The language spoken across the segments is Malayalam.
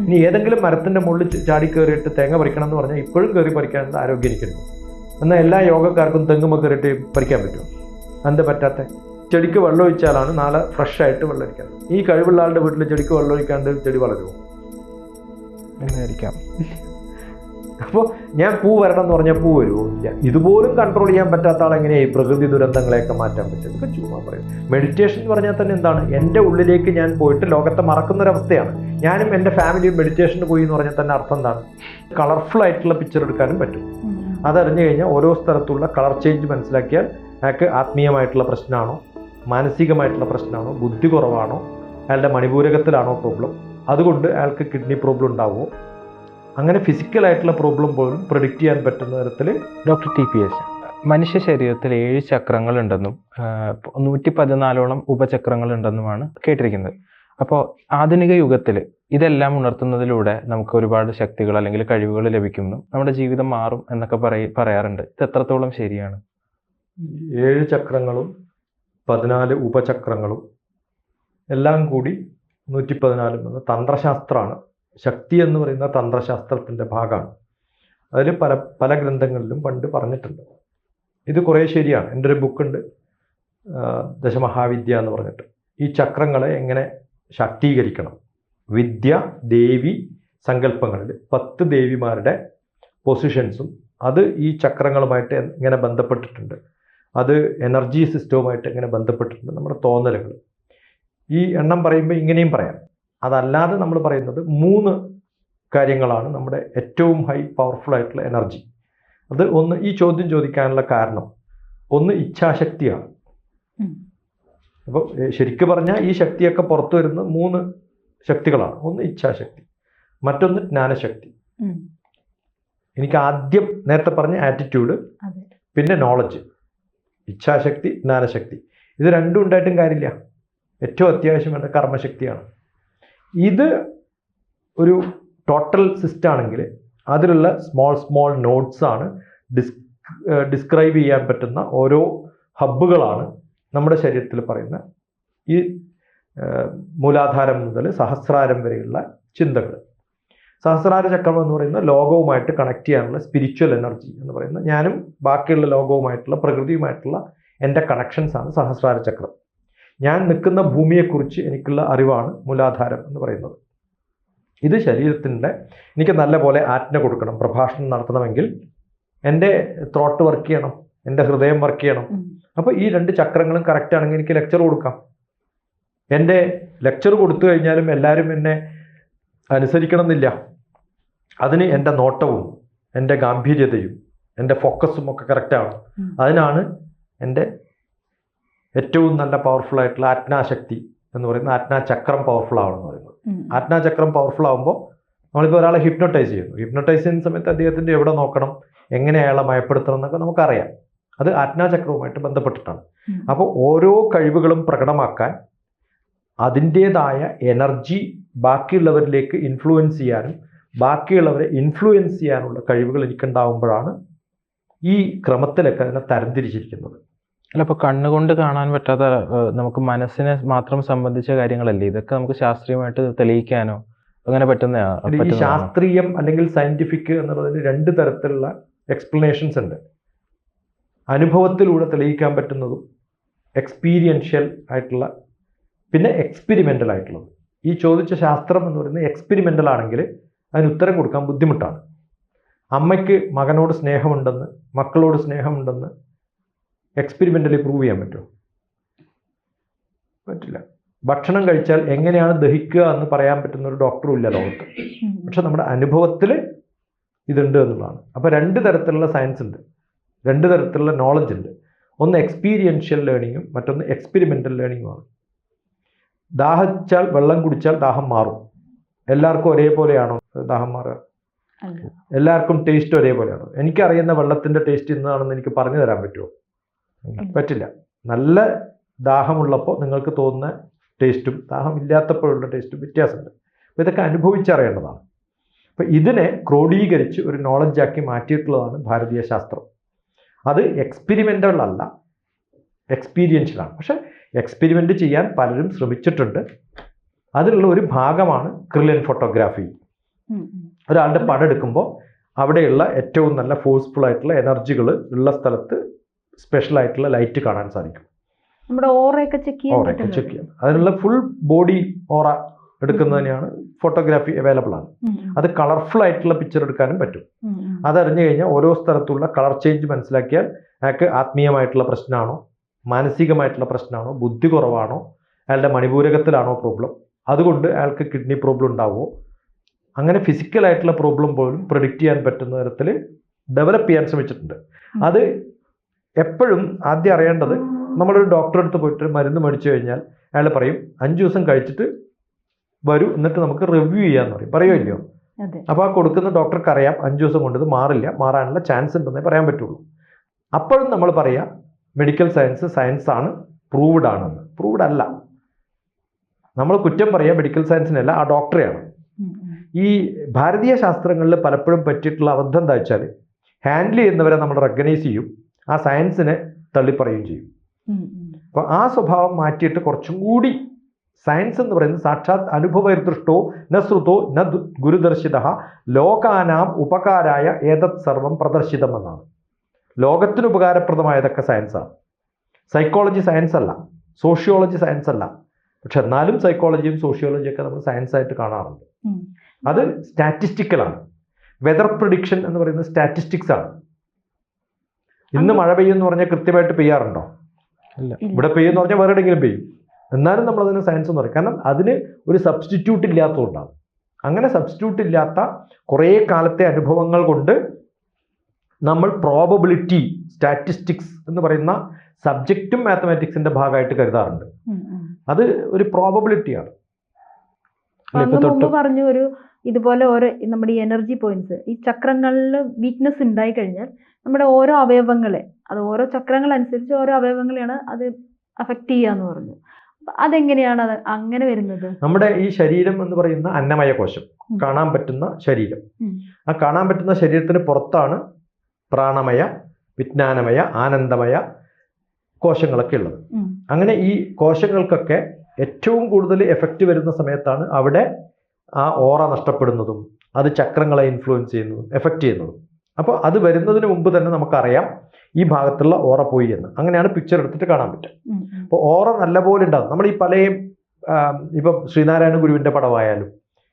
ഇനി ഏതെങ്കിലും മരത്തിന്റെ മുകളിൽ ചാടി കയറിയിട്ട് തേങ്ങ പറിക്കണം എന്ന് പറഞ്ഞാൽ ഇപ്പോഴും കയറി പറിക്കാനുള്ള ആരോഗ്യം എനിക്കുണ്ട് എന്നാൽ എല്ലാ യോഗക്കാർക്കും തെങ്ങുമ്പോൾ കയറിയിട്ട് പറിക്കാൻ പറ്റും എന്താ പറ്റാത്ത? ചെടിക്ക് വെള്ളം ഒഴിച്ചാലാണ് നാളെ ഫ്രഷ് ആയിട്ട് വെള്ളം ഒഴിക്കാൻ ഈ കഴിവുള്ള ആളുടെ വീട്ടിൽ ചെടിക്ക് വെള്ളം ഒഴിക്കാണ്ട് ചെടി വളരുമോ? എന്നായിരിക്കാം. അപ്പോൾ ഞാൻ പൂ വരണം എന്ന് പറഞ്ഞാൽ പൂ വരുമോ ഇല്ല ഇതുപോലും കൺട്രോൾ ചെയ്യാൻ പറ്റാത്ത ആളെങ്ങനെയാണ് ഈ പ്രകൃതി ദുരന്തങ്ങളെയൊക്കെ മാറ്റാൻ പറ്റും ഇതൊക്കെ ചുമ്മാ പറയും. മെഡിറ്റേഷൻ എന്ന് പറഞ്ഞാൽ തന്നെ എന്താണ്? എന്റെ ഉള്ളിലേക്ക് ഞാൻ പോയിട്ട് ലോകത്തെ മറക്കുന്ന ഒരു ഞാനും എന്റെ ഫാമിലിയും മെഡിറ്റേഷന് പോയി എന്ന് പറഞ്ഞാൽ തന്നെ അർത്ഥം എന്താണ്? കളർഫുൾ ആയിട്ടുള്ള പിക്ചർ എടുക്കാനും പറ്റും. അതറിഞ്ഞു കഴിഞ്ഞാൽ ഓരോ സ്ഥലത്തുള്ള കളർ ചേഞ്ച് മനസ്സിലാക്കിയാൽ അയാൾക്ക് ആത്മീയമായിട്ടുള്ള പ്രശ്നമാണോ? മാനസികമായിട്ടുള്ള പ്രശ്നമാണോ? ബുദ്ധി കുറവാണോ? അയാളുടെ മണിപൂരകത്തിലാണോ പ്രോബ്ലം അതുകൊണ്ട് അയാൾക്ക് കിഡ്നി പ്രോബ്ലം ഉണ്ടാവുമോ? അങ്ങനെ ഫിസിക്കലായിട്ടുള്ള പ്രോബ്ലം പോലും പ്രൊഡിക്റ്റ് ചെയ്യാൻ പറ്റുന്ന തരത്തിൽ ഡോക്ടർ ടി പി എസ് മനുഷ്യ ശരീരത്തിൽ ഏഴ് ചക്രങ്ങൾ ഉണ്ടെന്നും നൂറ്റി പതിനാലോളം ഉപചക്രങ്ങൾ ഉണ്ടെന്നുമാണ് കേട്ടിരിക്കുന്നത്. അപ്പോൾ ആധുനിക യുഗത്തിൽ ഇതെല്ലാം ഉണർത്തുന്നതിലൂടെ നമുക്ക് ഒരുപാട് ശക്തികൾ അല്ലെങ്കിൽ കഴിവുകൾ ലഭിക്കുന്നു. നമ്മുടെ ജീവിതം മാറും എന്നൊക്കെ പറയ പറയാറുണ്ട്. ഇത് എത്രത്തോളം ശരിയാണ്? ഏഴ് ചക്രങ്ങളും പതിനാല് ഉപചക്രങ്ങളും എല്ലാം കൂടി നൂറ്റി പതിനാലും എന്ന തന്ത്രശാസ്ത്രമാണ്. ശക്തി എന്ന് പറയുന്ന തന്ത്രശാസ്ത്രത്തിന്റെ ഭാഗമാണ്. അതിൽ പല പല ഗ്രന്ഥങ്ങളിലും പണ്ട് പറഞ്ഞിട്ടുണ്ട്. ഇത് കുറേ ശരിയാണ്. എന്റെ ഒരു ബുക്കുണ്ട് ദശമഹാവിദ്യ എന്ന് പറഞ്ഞിട്ട്. ഈ ചക്രങ്ങളെ എങ്ങനെ ശാക്തീകരിക്കണം? വിദ്യ ദേവി സങ്കല്പങ്ങളിൽ പത്ത് ദേവിമാരുടെ പൊസിഷൻസും അത് ഈ ചക്രങ്ങളുമായിട്ട് എങ്ങനെ ബന്ധപ്പെട്ടിട്ടുണ്ട്. അത് എനർജി സിസ്റ്റവുമായിട്ട് എങ്ങനെ ബന്ധപ്പെട്ടിട്ടുണ്ട് നമ്മുടെ തോന്നലുകൾ. ഈ എണ്ണം പറയുമ്പോൾ ഇങ്ങനെയും പറയാം. അതല്ലാതെ നമ്മൾ പറയുന്നത് മൂന്ന് കാര്യങ്ങളാണ് നമ്മുടെ ഏറ്റവും ഹൈ പവർഫുൾ ആയിട്ടുള്ള എനർജി അത് ഒന്ന് ഈ ചോദ്യം ചോദിക്കാനുള്ള കാരണം. ഒന്ന് ഇച്ഛാശക്തിയാണ്. അപ്പോൾ ശരിക്കും പറഞ്ഞാൽ ഈ ശക്തിയൊക്കെ പുറത്തു വരുന്ന മൂന്ന് ശക്തികളാണ്. ഒന്ന് ഇച്ഛാശക്തി മറ്റൊന്ന് ജ്ഞാനശക്തി. എനിക്ക് ആദ്യം നേരത്തെ പറഞ്ഞ ആറ്റിറ്റ്യൂഡ് പിന്നെ നോളജ് ഇച്ഛാശക്തി ജ്ഞാനശക്തി. ഇത് രണ്ടും ഉണ്ടായിട്ടും കാര്യമില്ല. ഏറ്റവും അത്യാവശ്യം വേണ്ട കർമ്മശക്തിയാണ്. ഇത് ഒരു ടോട്ടൽ സിസ്റ്റം ആണെങ്കിൽ അതിലുള്ള സ്മോൾ സ്മോൾ നോട്ട്സ് ആണ് ഡിസ് ഡിസ്ക്രൈബ് ചെയ്യാൻ പറ്റുന്ന ഓരോ ഹബ്ബുകളാണ് നമ്മുടെ ശരീരത്തിൽ പറയുന്ന ഈ മൂലാധാരം മുതൽ സഹസ്രാരം വരെയുള്ള ചിന്തകൾ. സഹസ്രാര ചക്രം എന്ന് പറയുന്ന ലോകവുമായിട്ട് കണക്ട് ചെയ്യാനുള്ള സ്പിരിച്വൽ എനർജി എന്ന് പറയുന്ന ഞാനും ബാക്കിയുള്ള ലോകവുമായിട്ടുള്ള പ്രകൃതിയുമായിട്ടുള്ള എന്റെ കണക്ഷൻസാണ് സഹസ്രാര ചക്രം. ഞാൻ നിൽക്കുന്ന ഭൂമിയെക്കുറിച്ച് എനിക്കുള്ള അറിവാണ് മൂലാധാരം എന്ന് പറയുന്നത്. ഇത് ശരീരത്തിന്റെ എനിക്ക് നല്ല പോലെ ആജ്ഞ കൊടുക്കണം പ്രഭാഷണം നടത്തണമെങ്കിൽ എന്റെ ത്രോട്ട് വർക്ക് ചെയ്യണം എന്റെ ഹൃദയം വർക്ക് ചെയ്യണം. അപ്പോൾ ഈ രണ്ട് ചക്രങ്ങളും കറക്റ്റ് ആണെങ്കിൽ എനിക്ക് ലെക്ചർ കൊടുക്കാം. എന്റെ ലെക്ചർ കൊടുത്തു കഴിഞ്ഞാലും എല്ലാവരും എന്നെ അനുസരിക്കണം എന്നില്ല അതിന് എന്റെ നോട്ടവും എന്റെ ഗാംഭീര്യതയും എന്റെ ഫോക്കസും ഒക്കെ കറക്റ്റാണ്. അതിനാണ് എന്റെ ഏറ്റവും നല്ല പവർഫുൾ ആയിട്ടുള്ള ആത്മാശക്തി എന്ന് പറയുന്ന ആജ്ഞാചക്രം പവർഫുൾ ആവണമെന്ന് പറയുന്നത്. ആജ്ഞാചക്രം പവർഫുൾ ആകുമ്പോൾ നമ്മളിപ്പോൾ ഒരാളെ ഹിപ്നോട്ടൈസ് ചെയ്യുന്നു. ഹിപ്നോട്ടൈസ് ചെയ്യുന്ന സമയത്ത് അദ്ദേഹത്തിന്റെ എവിടെ നോക്കണം എങ്ങനെ അയാളെ മയപ്പെടുത്തണം എന്നൊക്കെ നമുക്കറിയാം. അത് ആജ്ഞാചക്രവുമായിട്ട് ബന്ധപ്പെട്ടിട്ടാണ്. അപ്പോൾ ഓരോ കഴിവുകളും പ്രകടമാക്കാൻ അതിന്റേതായ എനർജി ബാക്കിയുള്ളവരിലേക്ക് ഇൻഫ്ലുവൻസ് ചെയ്യാനും ബാക്കിയുള്ളവരെ ഇൻഫ്ലുവൻസ് ചെയ്യാനുള്ള കഴിവുകൾ എനിക്കുണ്ടാവുമ്പോഴാണ് ഈ ക്രമത്തിലൊക്കെ അതിനെ തരംതിരിച്ചിരിക്കുന്നത്. അല്ല അപ്പോൾ കണ്ണുകൊണ്ട് കാണാൻ പറ്റാത്ത നമുക്ക് മനസ്സിനെ മാത്രം സംബന്ധിച്ച കാര്യങ്ങളല്ലേ? ഇതൊക്കെ നമുക്ക് ശാസ്ത്രീയമായിട്ട് തെളിയിക്കാനോ അങ്ങനെ പറ്റുന്ന ശാസ്ത്രീയം അല്ലെങ്കിൽ സയന്റിഫിക് എന്നുള്ളതിന് രണ്ട് തരത്തിലുള്ള എക്സ്പ്ലനേഷൻസ് ഉണ്ട്. അനുഭവത്തിലൂടെ തെളിയിക്കാൻ പറ്റുന്നതും എക്സ്പീരിയൻഷ്യൽ ആയിട്ടുള്ള പിന്നെ എക്സ്പെരിമെന്റൽ ആയിട്ടുള്ളത്. ഈ ചോദിച്ച ശാസ്ത്രം എന്ന് പറയുന്നത് എക്സ്പെരിമെന്റൽ ആണെങ്കിൽ അതിന് ഉത്തരം കൊടുക്കാൻ ബുദ്ധിമുട്ടാണ്. അമ്മയ്ക്ക് മകനോട് സ്നേഹമുണ്ടെന്ന് മക്കളോട് സ്നേഹമുണ്ടെന്ന് എക്സ്പെരിമെന്റലി പ്രൂവ് ചെയ്യാൻ പറ്റുമോ? പറ്റില്ല. ഭക്ഷണം കഴിച്ചാൽ എങ്ങനെയാണ് ദഹിക്കുക എന്ന് പറയാൻ പറ്റുന്ന ഒരു ഡോക്ടറും ഇല്ല ലോകത്ത്. പക്ഷെ നമ്മുടെ അനുഭവത്തിൽ ഇതുണ്ട് എന്നുള്ളതാണ്. അപ്പോൾ രണ്ട് തരത്തിലുള്ള സയൻസ് ഉണ്ട്. രണ്ട് തരത്തിലുള്ള നോളജ് ഉണ്ട്. ഒന്ന് എക്സ്പീരിയൻഷ്യൽ ലേണിങ്ങും മറ്റൊന്ന് എക്സ്പെരിമെന്റൽ ലേണിങ്ങുമാണ് ദാഹിച്ചാൽ വെള്ളം കുടിച്ചാൽ ദാഹം മാറും. എല്ലാവർക്കും ഒരേപോലെയാണോ ദാഹം മാറുക? എല്ലാവർക്കും ടേസ്റ്റ് ഒരേപോലെയാണോ? എനിക്കറിയുന്ന വെള്ളത്തിന്റെ ടേസ്റ്റ് ഇന്നതാണെന്ന് എനിക്ക് പറഞ്ഞു തരാൻ പറ്റുമോ? പറ്റില്ല. നല്ല ദാഹമുള്ളപ്പോൾ നിങ്ങൾക്ക് തോന്നുന്ന ടേസ്റ്റും ദാഹം ഇല്ലാത്തപ്പോഴുള്ള ടേസ്റ്റും വ്യത്യാസമുണ്ട്. അപ്പോൾ ഇതൊക്കെ അനുഭവിച്ചറിയേണ്ടതാണ്. അപ്പോൾ ഇതിനെ ക്രോഡീകരിച്ച് ഒരു നോളജാക്കി മാറ്റിയിട്ടുള്ളതാണ് ഭാരതീയ ശാസ്ത്രം. അത് എക്സ്പെരിമെന്റൽ അല്ല എക്സ്പീരിയൻഷ്യലാണ് പക്ഷേ എക്സ്പെരിമെന്റ് ചെയ്യാൻ പലരും ശ്രമിച്ചിട്ടുണ്ട്. അതിലുള്ള ഒരു ഭാഗമാണ് ക്രില്യൻ ഫോട്ടോഗ്രാഫി. ഒരാളുടെ പടം എടുക്കുമ്പോൾ അവിടെയുള്ള ഏറ്റവും നല്ല ഫോഴ്സ്ഫുൾ ആയിട്ടുള്ള എനർജികൾ ഉള്ള സ്ഥലത്ത് സ്പെഷ്യൽ ആയിട്ടുള്ള ലൈറ്റ് കാണാൻ സാധിക്കും. നമ്മുടെ ഓറയൊക്കെ ചെക്ക് ചെയ്യാൻ ചെക്ക് ചെയ്യാം. അതിനുള്ള ഫുൾ ബോഡി ഓറ എടുക്കുന്നതിനാണ് ഫോട്ടോഗ്രാഫി അവൈലബിൾ ആണ്. അത് കളർഫുൾ ആയിട്ടുള്ള പിക്ചർ എടുക്കാനും പറ്റും. അതറിഞ്ഞു കഴിഞ്ഞാൽ ഓരോ സ്ഥലത്തുള്ള കളർ ചേഞ്ച് മനസ്സിലാക്കിയാൽ അയാൾക്ക് ആത്മീയമായിട്ടുള്ള പ്രശ്നമാണോ മാനസികമായിട്ടുള്ള പ്രശ്നമാണോ ബുദ്ധി കുറവാണോ അയാളുടെ മണിപൂരകത്തിലാണോ പ്രോബ്ലം അതുകൊണ്ട് അയാൾക്ക് കിഡ്നി പ്രോബ്ലം ഉണ്ടാവുമോ? അങ്ങനെ ഫിസിക്കലായിട്ടുള്ള പ്രോബ്ലം പോലും പ്രൊഡിക്റ്റ് ചെയ്യാൻ പറ്റുന്ന തരത്തിൽ ഡെവലപ്പ് ചെയ്യാൻ ശ്രമിച്ചിട്ടുണ്ട്. അത് എപ്പോഴും ആദ്യം അറിയേണ്ടത് നമ്മളൊരു ഡോക്ടറെ അടുത്ത് പോയിട്ട് മരുന്ന് മേടിച്ചു കഴിഞ്ഞാൽ അയാൾ പറയും അഞ്ച് ദിവസം കഴിച്ചിട്ട് വരൂ എന്നിട്ട് നമുക്ക് റിവ്യൂ ചെയ്യാന്ന് പറയും. പറയുമല്ലോ അപ്പോൾ ആ കൊടുക്കുന്ന ഡോക്ടർക്ക് അറിയാം അഞ്ച് ദിവസം കൊണ്ട് ഇത് മാറില്ല മാറാനുള്ള ചാൻസ് ഉണ്ടെന്നേ പറയാൻ പറ്റുള്ളൂ. അപ്പോഴും നമ്മൾ പറയാം മെഡിക്കൽ സയൻസ് സയൻസ് ആണ് പ്രൂവ്ഡ് ആണെന്ന്. പ്രൂവ്ഡ് അല്ല. നമ്മൾ കുറ്റം പറയാം മെഡിക്കൽ സയൻസിനല്ല ആ ഡോക്ടറെയാണ്. ഈ ഭാരതീയ ശാസ്ത്രങ്ങളിൽ പലപ്പോഴും പറ്റിയിട്ടുള്ള അബദ്ധം എന്താ വെച്ചാൽ ഹാൻഡിൽ ചെയ്യുന്നവരെ നമ്മൾ റെക്കഗ്നൈസ് ചെയ്യും. ആ സയൻസിനെ തള്ളിപ്പറയുകയും ചെയ്യും. അപ്പോൾ ആ സ്വഭാവം മാറ്റിയിട്ട് കുറച്ചും കൂടി സയൻസ് എന്ന് പറയുന്നത് സാക്ഷാത് അനുഭവൈർദൃഷ്ടോ ന ശ്രുതോ ന ഗുരുദർശിത ലോകാനാം ഉപകാരായ ഏതത് സർവം പ്രദർശിതം എന്നാണ്. ലോകത്തിന് ഉപകാരപ്രദമായതൊക്കെ സയൻസാണ് സൈക്കോളജി സയൻസ് അല്ല. സോഷ്യോളജി സയൻസ് അല്ല. പക്ഷെ എന്നാലും സൈക്കോളജിയും സോഷ്യോളജിയും ഒക്കെ നമ്മൾ സയൻസ് ആയിട്ട് കാണാറുണ്ട് അത് സ്റ്റാറ്റിസ്റ്റിക്കലാണ് വെതർ പ്രൊഡിക്ഷൻ എന്ന് പറയുന്നത് സ്റ്റാറ്റിസ്റ്റിക്സ് ആണ്. ഇന്ന് മഴ പെയ്യുമെന്ന് പറഞ്ഞാൽ കൃത്യമായിട്ട് പെയ്യാറുണ്ടോ? ഇല്ല. ഇവിടെ ഇവിടെ പെയ്യുമെന്ന് പറഞ്ഞാൽ വേറെ എവിടെയെങ്കിലും പെയ്യും. എന്നാലും നമ്മൾ അതിന് സയൻസ് എന്ന് പറയും കാരണം അതിന് ഒരു സബ്സ്റ്റിറ്റ്യൂട്ട് ഇല്ലാത്തതുകൊണ്ടാണ്. അങ്ങനെ സബ്സ്റ്റിറ്റ്യൂട്ട് ഇല്ലാത്ത കുറേ കാലത്തെ അനുഭവങ്ങൾ കൊണ്ട് നമ്മൾ പ്രോബബിലിറ്റി സ്റ്റാറ്റിസ്റ്റിക്സ് എന്ന് പറയുന്ന സബ്ജക്റ്റും മാത്തമാറ്റിക്സിന്റെ ഭാഗമായിട്ട് കരുതാറുണ്ട്. അത് ഒരു പ്രോബബിലിറ്റിയാണ് അപ്പൊ ഇപ്പൊ അങ്ങ് മുമ്പ് തൊട്ട് പറഞ്ഞു ഒരു ഇതുപോലെ ഓരോ നമ്മുടെ ഈ എനർജി പോയിന്റ്സ് ഈ ചക്രങ്ങളിൽ വീക്ക്നെസ് ഉണ്ടായി കഴിഞ്ഞാൽ നമ്മുടെ ഓരോ അവയവങ്ങളെ അത് ഓരോ ചക്രങ്ങൾ അനുസരിച്ച് ഓരോ അവയവങ്ങളെയാണ് അത് അഫക്റ്റ് ചെയ്യാന്ന് പറഞ്ഞു. അതെങ്ങനെയാണ് അത് അങ്ങനെ വരുന്നത്? നമ്മുടെ ഈ ശരീരം എന്ന് പറയുന്ന അന്നമയ കോശം കാണാൻ പറ്റുന്ന ശരീരം. ആ കാണാൻ പറ്റുന്ന ശരീരത്തിന് പുറത്താണ് പ്രാണമയ വിജ്ഞാനമയ ആനന്ദമയ കോശങ്ങളൊക്കെ ഉള്ളത്. അങ്ങനെ ഈ കോശങ്ങൾക്കൊക്കെ ഏറ്റവും കൂടുതൽ എഫക്റ്റ് വരുന്ന സമയത്താണ് അവിടെ ആ ഓറ നഷ്ടപ്പെടുന്നതും അത് ചക്രങ്ങളെ ഇൻഫ്ലുവൻസ് ചെയ്യുന്നതും എഫക്റ്റ് ചെയ്യുന്നതും. അപ്പോൾ അത് വരുന്നതിന് മുമ്പ് തന്നെ നമുക്കറിയാം ഈ ഭാഗത്തുള്ള ഓറ പോയി എന്ന്. അങ്ങനെയാണ് പിക്ചർ എടുത്തിട്ട് കാണാൻ പറ്റുക. അപ്പോൾ ഓറ നല്ലപോലെ ഉണ്ടാകും. നമ്മൾ ഈ പലയും ഇപ്പം ശ്രീനാരായണ ഗുരുവിന്റെ പടമായാലും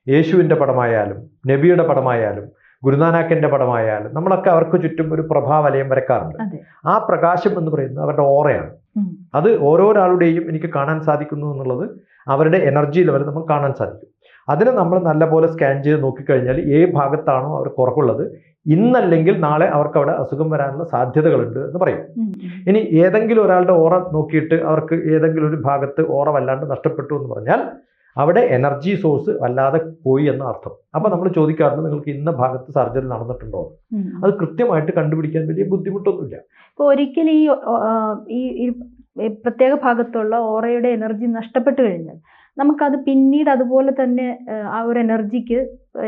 യേശുവിന്റെ പടമായാലും നബിയുടെ പടമായാലും ഗുരുനാനാക്കിന്റെ പടമായാലും നമ്മളൊക്കെ അവർക്ക് ചുറ്റും ഒരു പ്രഭാവലയം വരക്കാറുണ്ട്. ആ പ്രകാശം എന്ന് പറയുന്നത് അവരുടെ ഓറയാണ്. അത് ഓരോരാളുടെയും എനിക്ക് കാണാൻ സാധിക്കുന്നു എന്നുള്ളത് അവരുടെ എനർജി ലെവൽ നമ്മൾ കാണാൻ സാധിക്കും. അതിനെ നമ്മൾ നല്ലപോലെ സ്കാൻ ചെയ്ത് നോക്കിക്കഴിഞ്ഞാൽ ഏത് ഭാഗത്താണോ അവർ കുറവുള്ളത് ഇന്നല്ലെങ്കിൽ നാളെ അവർക്ക് അവിടെ അസുഖം വരാനുള്ള സാധ്യതകളുണ്ട് എന്ന് പറയും. ഇനി ഏതെങ്കിലും ഒരാളുടെ ഓറ നോക്കിയിട്ട് അവർക്ക് ഏതെങ്കിലും ഒരു ഭാഗത്ത് ഓറ വല്ലാണ്ട് നഷ്ടപ്പെട്ടു എന്ന് പറഞ്ഞാൽ അവിടെ എനർജി സോഴ്സ് വല്ലാതെ പോയി എന്ന അർത്ഥം. അപ്പൊ നമ്മൾ ചോദിക്കാറുണ്ട് നിങ്ങൾക്ക് ഇന്ന ഭാഗത്ത് സർജറി നടന്നിട്ടുണ്ടോ? അത് കൃത്യമായിട്ട് കണ്ടുപിടിക്കാൻ വലിയ ബുദ്ധിമുട്ടൊന്നുമില്ല. ഇപ്പൊ ഒരിക്കലും ഈ ഈ പ്രത്യേക ഭാഗത്തുള്ള ഓറയുടെ എനർജി നഷ്ടപ്പെട്ടു കഴിഞ്ഞാൽ നമുക്കത് പിന്നീട് അതുപോലെ തന്നെ ആ, ഒരു എനർജിക്ക്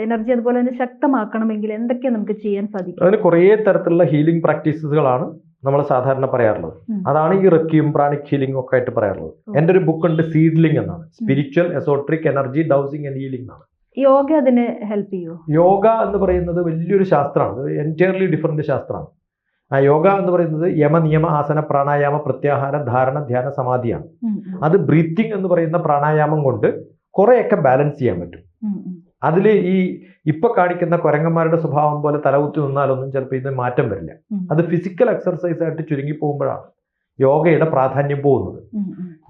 എനർജി അതുപോലെ തന്നെ ശക്തമാക്കണമെങ്കിൽ എന്തൊക്കെ നമുക്ക് ചെയ്യാൻ സാധിക്കും? അതിന് കുറേ തരത്തിലുള്ള ഹീലിംഗ് പ്രാക്ടീസസുകളാണ് നമ്മൾ സാധാരണ പറയാറുള്ളത്. അതാണ് ഈ റെക്യൂം പ്രാണിക് ഹീലിംഗ് ഒക്കെ ആയിട്ട് പറയാറുള്ളത്. എന്റെ എന്റെ ഒരു ബുക്ക് ഉണ്ട് സീഡ്ലിംഗ് എന്നാണ്. Spiritual esoteric energy dowsing and healing എന്നാണ്. യോഗ അതിന് ഹെൽപ്പ് ചെയ്യുമോ യോഗ എന്ന് പറയുന്നത് വലിയൊരു ശാസ്ത്രമാണ്. എന്റയർലി ഡിഫറെന്റ് ശാസ്ത്രമാണ്. ആ യോഗ എന്ന് പറയുന്നത് യമ നിയമ ആസന പ്രാണായാമ പ്രത്യാഹാര ധാരണ ധ്യാന സമാധിയാണ്. അത് ബ്രീത്തിങ് എന്ന് പറയുന്ന പ്രാണായാമം കൊണ്ട് കുറേയൊക്കെ ബാലൻസ് ചെയ്യാൻ പറ്റും. അതിൽ ഈ ഇപ്പൊ കാണിക്കുന്ന കുരങ്ങന്മാരുടെ സ്വഭാവം പോലെ തലകുത്തി നിന്നാലൊന്നും ചിലപ്പോൾ ഇതിന് മാറ്റം വരില്ല. അത് ഫിസിക്കൽ എക്സർസൈസ് ആയിട്ട് ചുരുങ്ങി പോകുമ്പോഴാണ് യോഗയുടെ പ്രാധാന്യം പോകുന്നത്.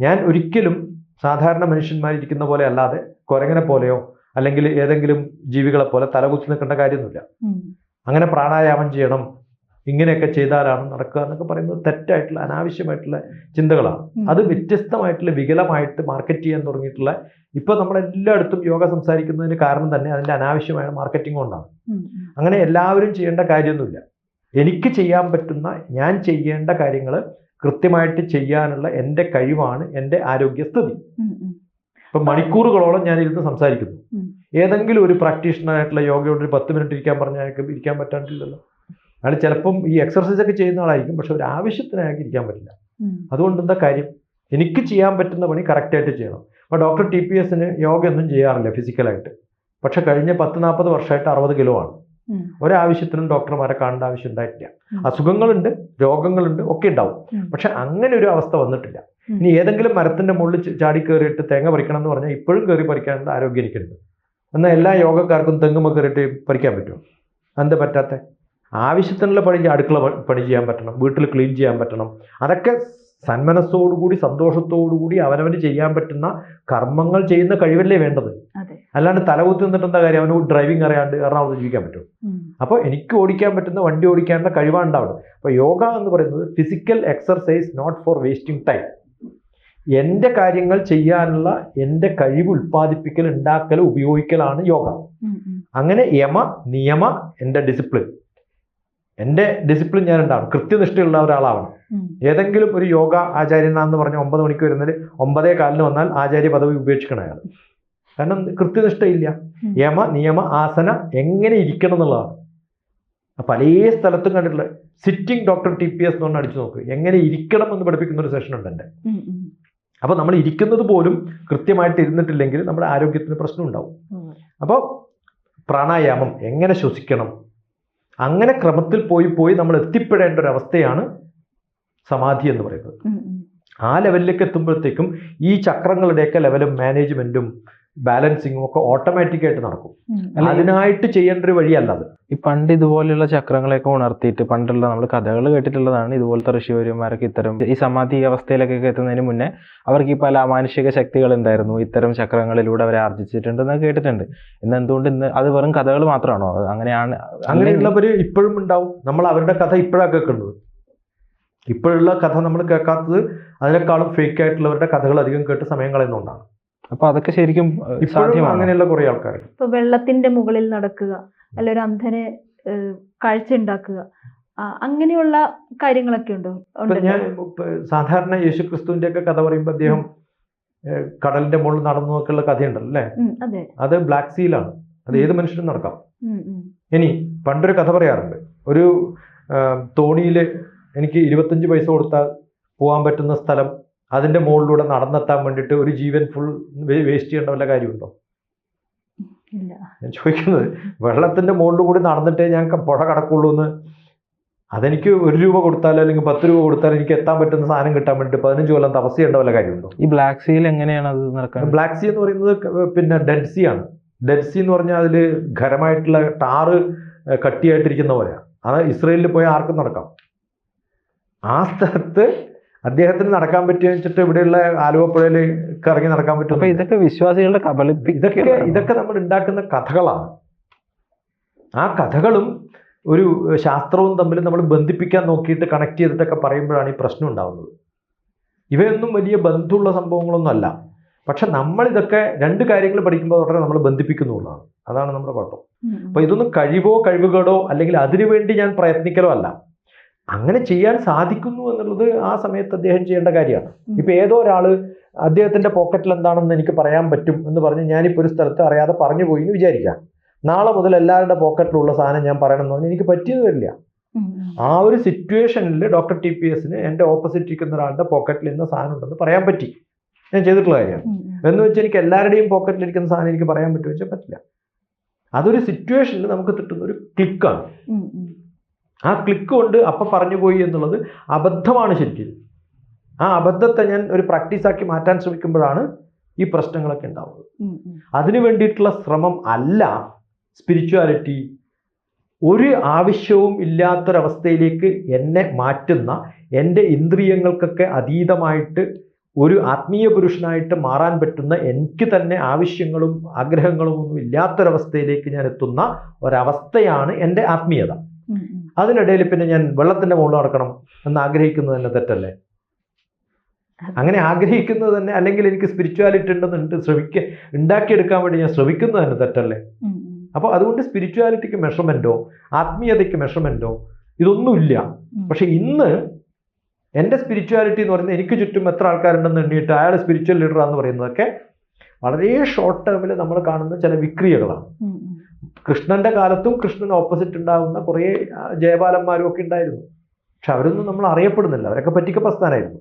ഞാൻ ഒരിക്കലും സാധാരണ മനുഷ്യന്മാരിരിക്കുന്ന പോലെ അല്ലാതെ കുരങ്ങനെ പോലെയോ അല്ലെങ്കിൽ ഏതെങ്കിലും ജീവികളെ പോലെ തലകുത്തി നിൽക്കേണ്ട കാര്യമൊന്നുമില്ല. അങ്ങനെ പ്രാണായാമം ചെയ്യണം ഇങ്ങനെയൊക്കെ ചെയ്താലാണ് നടക്കുക എന്നൊക്കെ പറയുന്നത് തെറ്റായിട്ടുള്ള അനാവശ്യമായിട്ടുള്ള ചിന്തകളാണ്. അത് വ്യത്യസ്തമായിട്ടുള്ള വികലമായിട്ട് മാർക്കറ്റ് ചെയ്യാൻ തുടങ്ങിയിട്ടുള്ള ഇപ്പൊ നമ്മളെല്ലായിടത്തും യോഗ സംസാരിക്കുന്നതിന് കാരണം തന്നെ അതിന്റെ അനാവശ്യമായ മാർക്കറ്റിംഗ് കൊണ്ടാണ്. അങ്ങനെ എല്ലാവരും ചെയ്യേണ്ട കാര്യമൊന്നുമില്ല. എനിക്ക് ചെയ്യാൻ പറ്റുന്ന ഞാൻ ചെയ്യേണ്ട കാര്യങ്ങൾ കൃത്യമായിട്ട് ചെയ്യാനുള്ള എന്റെ കഴിവാണ് എന്റെ ആരോഗ്യസ്ഥിതി. ഇപ്പം മണിക്കൂറുകളോളം ഞാൻ ഇരുന്ന് സംസാരിക്കുന്നു. ഏതെങ്കിലും ഒരു പ്രാക്ടീഷണറായിട്ടുള്ള യോഗയോട് ഒരു പത്ത് മിനിറ്റ് ഇരിക്കാൻ പറഞ്ഞാൽ ഇരിക്കാൻ പറ്റാണ്ടില്ലല്ലോ. അയാൾ ചിലപ്പം ഈ എക്സർസൈസ് ഒക്കെ ചെയ്യുന്ന ആളായിരിക്കും പക്ഷെ ഒരു ആവശ്യത്തിന് അയാൾക്ക് ഇരിക്കാൻ പറ്റില്ല. അതുകൊണ്ട് എന്താ കാര്യം? എനിക്ക് ചെയ്യാൻ പറ്റുന്ന പണി കറക്റ്റായിട്ട് ചെയ്യണം. അപ്പോൾ ഡോക്ടർ ടി പി എസിന് യോഗ ഒന്നും ചെയ്യാറില്ല ഫിസിക്കലായിട്ട് പക്ഷെ കഴിഞ്ഞ പത്ത് നാൽപ്പത് വർഷമായിട്ട് അറുപത് കിലോ ആണ്. ഒരാവശ്യത്തിനും ഡോക്ടർമാരെ കാണേണ്ട ആവശ്യം ഉണ്ടായിട്ടില്ല. അസുഖങ്ങളുണ്ട് രോഗങ്ങളുണ്ട് ഒക്കെ ഉണ്ടാവും. പക്ഷെ അങ്ങനെ ഒരു അവസ്ഥ വന്നിട്ടില്ല. ഇനി ഏതെങ്കിലും മരത്തിന്റെ മുകളിൽ ചാടി കയറിയിട്ട് തേങ്ങ പറിക്കണം എന്ന് പറഞ്ഞാൽ ഇപ്പോഴും കയറി പറിക്കാനുള്ള ആരോഗ്യം എനിക്കുണ്ട്. എന്നാൽ എല്ലാ യോഗക്കാർക്കും തെങ്ങുമ്പോൾ കയറിയിട്ട് പറിക്കാൻ പറ്റുമോ? എന്താ പറ്റാത്ത? ആവശ്യത്തിനുള്ള പണി അടുക്കള പണി ചെയ്യാൻ പറ്റണം വീട്ടിൽ ക്ലീൻ ചെയ്യാൻ പറ്റണം. അതൊക്കെ സന്മനസ്സോടുകൂടി സന്തോഷത്തോടുകൂടി അവനവന് ചെയ്യാൻ പറ്റുന്ന കർമ്മങ്ങൾ ചെയ്യുന്ന കഴിവല്ലേ വേണ്ടത്? അല്ലാണ്ട് തലകുത്തി നിന്നിട്ട് എന്താ കാര്യം? അവന് ഡ്രൈവിംഗ് അറിയാണ്ട് എറണാകുളത്ത് ജീവിക്കാൻ പറ്റും. അപ്പോൾ എനിക്ക് ഓടിക്കാൻ പറ്റുന്ന വണ്ടി ഓടിക്കാനുള്ള കഴിവാണ് ഉണ്ടാവുന്നത്. അപ്പോൾ യോഗ എന്ന് പറയുന്നത് physical exercise not for wasting time എന്റെ കാര്യങ്ങൾ ചെയ്യാനുള്ള എന്റെ കഴിവ് ഉൽപ്പാദിപ്പിക്കൽ ഉണ്ടാക്കൽ ഉപയോഗിക്കലാണ് യോഗ. അങ്ങനെ യമ നിയമ എന്റെ ഡിസിപ്ലിൻ എന്റെ ഡിസിപ്ലിൻ ഞാൻ ഉണ്ടാവണം കൃത്യനിഷ്ഠയുള്ള ഒരാളാവണം. ഏതെങ്കിലും ഒരു യോഗ ആചാര്യനാന്ന് പറഞ്ഞ ഒമ്പത് മണിക്ക് വരുന്നതിൽ ഒമ്പതേ കാലിന് വന്നാൽ ആചാര്യ പദവി ഉപേക്ഷിക്കണം അയാൾ. കാരണം കൃത്യനിഷ്ഠയില്ല. യമ നിയമ ആസന എങ്ങനെ ഇരിക്കണം എന്നുള്ളതാണ്. അപ്പൊ പല സ്ഥലത്തും കണ്ടിട്ടുള്ള sitting doctor T P S എന്ന് പറഞ്ഞ് അടിച്ചു നോക്ക്. എങ്ങനെ ഇരിക്കണം എന്ന് പഠിപ്പിക്കുന്ന ഒരു സെഷൻ ഉണ്ട് എന്റെ. അപ്പോൾ നമ്മൾ ഇരിക്കുന്നത് പോലും കൃത്യമായിട്ട് ഇരുന്നിട്ടില്ലെങ്കിൽ നമ്മുടെ ആരോഗ്യത്തിന് പ്രശ്നം ഉണ്ടാവും. അപ്പോൾ പ്രാണായാമം എങ്ങനെ ശ്വസിക്കണം? അങ്ങനെ ക്രമത്തിൽ പോയി പോയി നമ്മൾ എത്തിപ്പെടേണ്ട ഒരു അവസ്ഥയാണ് സമാധി എന്ന് പറയുന്നത്. ആ ലെവലിലേക്ക് എത്തുമ്പോഴത്തേക്കും ഈ ചക്രങ്ങളുടെയൊക്കെ ലെവലും മാനേജ്മെന്റും ബാലൻസിങ്ങും ഒക്കെ ഓട്ടോമാറ്റിക്കായിട്ട് നടക്കും. അതിനായിട്ട് ചെയ്യേണ്ട ഒരു വഴിയല്ല അത്. ഈ പണ്ട് ഇതുപോലെയുള്ള ചക്രങ്ങളെയൊക്കെ ഉണർത്തിയിട്ട് പണ്ടുള്ള നമ്മൾ കഥകൾ കേട്ടിട്ടുള്ളതാണ് ഇതുപോലത്തെ ഋഷിവര്യന്മാരൊക്കെ ഇത്തരം ഈ സമാധി അവസ്ഥയിലൊക്കെ എത്തുന്നതിന് മുന്നേ അവർക്ക് ഈ പല അമാനുഷിക ശക്തികൾ ഉണ്ടായിരുന്നു. ഇത്തരം ചക്രങ്ങളിലൂടെ അവരെ ആർജിച്ചിട്ടുണ്ടെന്ന് കേട്ടിട്ടുണ്ട്. ഇന്ന് എന്തുകൊണ്ട് ഇന്ന് അത് വെറും കഥകൾ മാത്രമാണോ? അങ്ങനെയാണ് അങ്ങനെയുള്ളവർ ഇപ്പോഴും ഉണ്ടാവും. നമ്മൾ അവരുടെ കഥ ഇപ്പോഴാണ് കേൾക്കുന്നത്. ഇപ്പോഴുള്ള കഥ നമ്മൾ കേൾക്കാത്തത് അതിനേക്കാളും ഫേക്ക് ആയിട്ടുള്ളവരുടെ കഥകൾ അധികം കേട്ട് സമയം കളയുന്നതുകൊണ്ടാണ്. അപ്പൊ അതൊക്കെ ശരിക്കും സാധ്യമാണ്. അങ്ങനെയുള്ള കുറെ ആൾക്കാർ ഇപ്പൊ വെള്ളത്തിന്റെ മുകളിൽ നടക്കുക അല്ല ഒരു അന്ധനെ കാഴ്ച ഉണ്ടാക്കുക അങ്ങനെയുള്ള കാര്യങ്ങളൊക്കെ ഉണ്ടോ? ഞാൻ സാധാരണ യേശു ക്രിസ്തുവിന്റെ ഒക്കെ കഥ പറയുമ്പോൾ അദ്ദേഹം കടലിന്റെ മുകളിൽ നടന്നു നോക്കിയുള്ള കഥയുണ്ടല്ലോ അല്ലേ? അതെ. അത് ബ്ലാക്ക് സീലാണ്. അത് ഏത് മനുഷ്യനും നടക്കാം. ഇനി പണ്ടൊരു കഥ പറയാറുണ്ട്. ഒരു തോണിയിൽ എനിക്ക് ഇരുപത്തഞ്ച് പൈസ കൊടുത്താൽ പോകാൻ പറ്റുന്ന സ്ഥലം അതിന്റെ മുകളിലൂടെ നടന്നെത്താൻ വേണ്ടിയിട്ട് ഒരു ജീവൻ ഫുൾ വേസ്റ്റ് ചെയ്യേണ്ട വല്ല കാര്യമുണ്ടോ? ഇല്ല. ഞാൻ ചോദിക്കുന്നത് വെള്ളത്തിന്റെ മുകളിൽ കൂടി നടന്നിട്ടേ ഞാൻ പുഴ കടക്കുള്ളൂ എന്ന് അതെനിക്ക് ഒരു രൂപ കൊടുത്താലോ അല്ലെങ്കിൽ പത്ത് രൂപ കൊടുത്താലോ എനിക്ക് എത്താൻ പറ്റുന്ന സാധനം കിട്ടാൻ വേണ്ടിയിട്ട് പതിനഞ്ച് കൊല്ലം തപസ് ചെയ്യേണ്ട വല്ല കാര്യമുണ്ടോ? ഈ ബ്ലാക്ക് സീൽ എങ്ങനെയാണ് അത് നടക്കുന്നത് ബ്ലാക്ക് സീ എന്ന് പറയുന്നത് പിന്നെ ഡെഡ് സീ ആണ്. ഡെഡ് സീ എന്ന് പറഞ്ഞാൽ അതിൽ ഖരമായിട്ടുള്ള ടാറ് കട്ടിയായിട്ടിരിക്കുന്ന പോലെയാണ് അത് ഇസ്രയേലിൽ പോയാൽ ആർക്കും നടക്കാം. ആ സ്ഥലത്ത് അദ്ദേഹത്തിന് നടക്കാൻ പറ്റിയ വെച്ചിട്ട് ഇവിടെയുള്ള ആലുവപ്പുഴയിൽ കറങ്ങി നടക്കാൻ അപ്പൊ പറ്റും ഇതൊക്കെ വിശ്വാസികളുടെ ഇതൊക്കെ ഇതൊക്കെ നമ്മൾ ഉണ്ടാക്കുന്ന കഥകളാണ്. ആ കഥകളും ഒരു ശാസ്ത്രവും തമ്മിൽ നമ്മൾ ബന്ധിപ്പിക്കാൻ നോക്കിയിട്ട് കണക്ട് ചെയ്തിട്ടൊക്കെ പറയുമ്പോഴാണ് ഈ പ്രശ്നം ഉണ്ടാകുന്നത് ഇവയൊന്നും വലിയ ബന്ധമുള്ള സംഭവങ്ങളൊന്നും അല്ല. പക്ഷെ നമ്മൾ ഇതൊക്കെ രണ്ട് കാര്യങ്ങൾ പഠിക്കുമ്പോൾ ഉടനെ നമ്മൾ ബന്ധിപ്പിക്കുന്നുള്ളതാണ് അതാണ് നമ്മുടെ കുഴപ്പം. ഉം, ഉം. അപ്പൊ ഇതൊന്നും കഴിവോ കഴിവുകളോ അല്ലെങ്കിൽ അതിനുവേണ്ടി ഞാൻ പ്രയത്നിക്കലോ അല്ല. അങ്ങനെ ചെയ്യാൻ സാധിക്കുന്നു എന്നുള്ളത് ആ സമയത്ത് അദ്ദേഹം ചെയ്യേണ്ട കാര്യമാണ്. ഇപ്പൊ ഏതോ ഒരാൾ അദ്ദേഹത്തിന്റെ പോക്കറ്റിൽ എന്താണെന്ന് എനിക്ക് പറയാൻ പറ്റും എന്ന് പറഞ്ഞ് ഞാനിപ്പോൾ ഒരു സ്ഥലത്ത് അറിയാതെ പറഞ്ഞു പോയി എന്ന് വിചാരിക്കാം നാളെ മുതൽ എല്ലാവരുടെ പോക്കറ്റിലുള്ള സാധനം ഞാൻ പറയണം എന്ന് പറഞ്ഞാൽ എനിക്ക് പറ്റിയത് വരില്ല. ആ ഒരു സിറ്റുവേഷനിൽ ഡോക്ടർ ടി പി എസിന് എന്റെ ഓപ്പോസിറ്റ് ഇരിക്കുന്ന ഒരാളുടെ പോക്കറ്റിൽ ഇന്ന സാധനം ഉണ്ടെന്ന് പറയാൻ പറ്റി ഞാൻ ചെയ്തിട്ടുള്ള കാര്യമാണ്. എന്ന് വെച്ചാൽ എനിക്ക് എല്ലാവരുടെയും പോക്കറ്റിൽ ഇരിക്കുന്ന സാധനം എനിക്ക് പറയാൻ പറ്റുമെന്ന് വെച്ചാൽ പറ്റില്ല അതൊരു സിറ്റുവേഷനിൽ നമുക്ക് കിട്ടുന്ന ഒരു ക്ലിക്കാണ്. ആ ക്ലിക്ക് കൊണ്ട് അപ്പം പറഞ്ഞു പോയി എന്നുള്ളത് അബദ്ധമാണ് ശരിക്കും ആ അബദ്ധത്തെ ഞാൻ ഒരു പ്രാക്ടീസാക്കി മാറ്റാൻ ശ്രമിക്കുമ്പോഴാണ് ഈ പ്രശ്നങ്ങളൊക്കെ ഉണ്ടാവുന്നത്. അതിനു വേണ്ടിയിട്ടുള്ള ശ്രമം അല്ല സ്പിരിച്വാലിറ്റി ഒരു ആവശ്യവും ഇല്ലാത്തൊരവസ്ഥയിലേക്ക് എന്നെ മാറ്റുന്ന എന്റെ ഇന്ദ്രിയങ്ങൾക്കൊക്കെ അതീതമായിട്ട് ഒരു ആത്മീയ പുരുഷനായിട്ട് മാറാൻ പറ്റുന്ന എനിക്ക് തന്നെ ആവശ്യങ്ങളും ആഗ്രഹങ്ങളും ഒന്നും ഇല്ലാത്തൊരവസ്ഥയിലേക്ക് ഞാൻ എത്തുന്ന ഒരവസ്ഥയാണ് എന്റെ ആത്മീയത. അതിനിടയിൽ പിന്നെ ഞാൻ വെള്ളത്തിന്റെ മുകളിൽ നടക്കണം എന്ന് ആഗ്രഹിക്കുന്നത് തന്നെ തെറ്റല്ലേ അങ്ങനെ ആഗ്രഹിക്കുന്നത് തന്നെ അല്ലെങ്കിൽ എനിക്ക് സ്പിരിച്വാലിറ്റി ഉണ്ടെന്നുണ്ട് ശ്രമിക്ക ഉണ്ടാക്കിയെടുക്കാൻ വേണ്ടി ഞാൻ ശ്രമിക്കുന്നത് തന്നെ തെറ്റല്ലേ. അപ്പോൾ അതുകൊണ്ട് സ്പിരിച്വാലിറ്റിക്ക് മെഷർമെന്റോ ആത്മീയതയ്ക്ക് മെഷർമെന്റോ ഇതൊന്നുമില്ല. പക്ഷെ ഇന്ന് എന്റെ സ്പിരിച്വാലിറ്റി എന്ന് പറയുന്നത് എനിക്ക് ചുറ്റും എത്ര ആൾക്കാരുണ്ടെന്ന് എണ്ണിയിട്ട് അയാൾ സ്പിരിച്വൽ ലീഡറാന്ന് പറയുന്നതൊക്കെ വളരെ ഷോർട്ട് ടേമിൽ നമ്മൾ കാണുന്ന ചില വിക്രിയകളാണ്. കൃഷ്ണന്റെ കാലത്തും കൃഷ്ണന് ഓപ്പോസിറ്റ് ഉണ്ടാകുന്ന കുറേ ജയപാലന്മാരും ഒക്കെ ഉണ്ടായിരുന്നു. പക്ഷെ അവരൊന്നും നമ്മൾ അറിയപ്പെടുന്നില്ല. അവരൊക്കെ പറ്റിക്ക പ്രസ്ഥാനമായിരുന്നു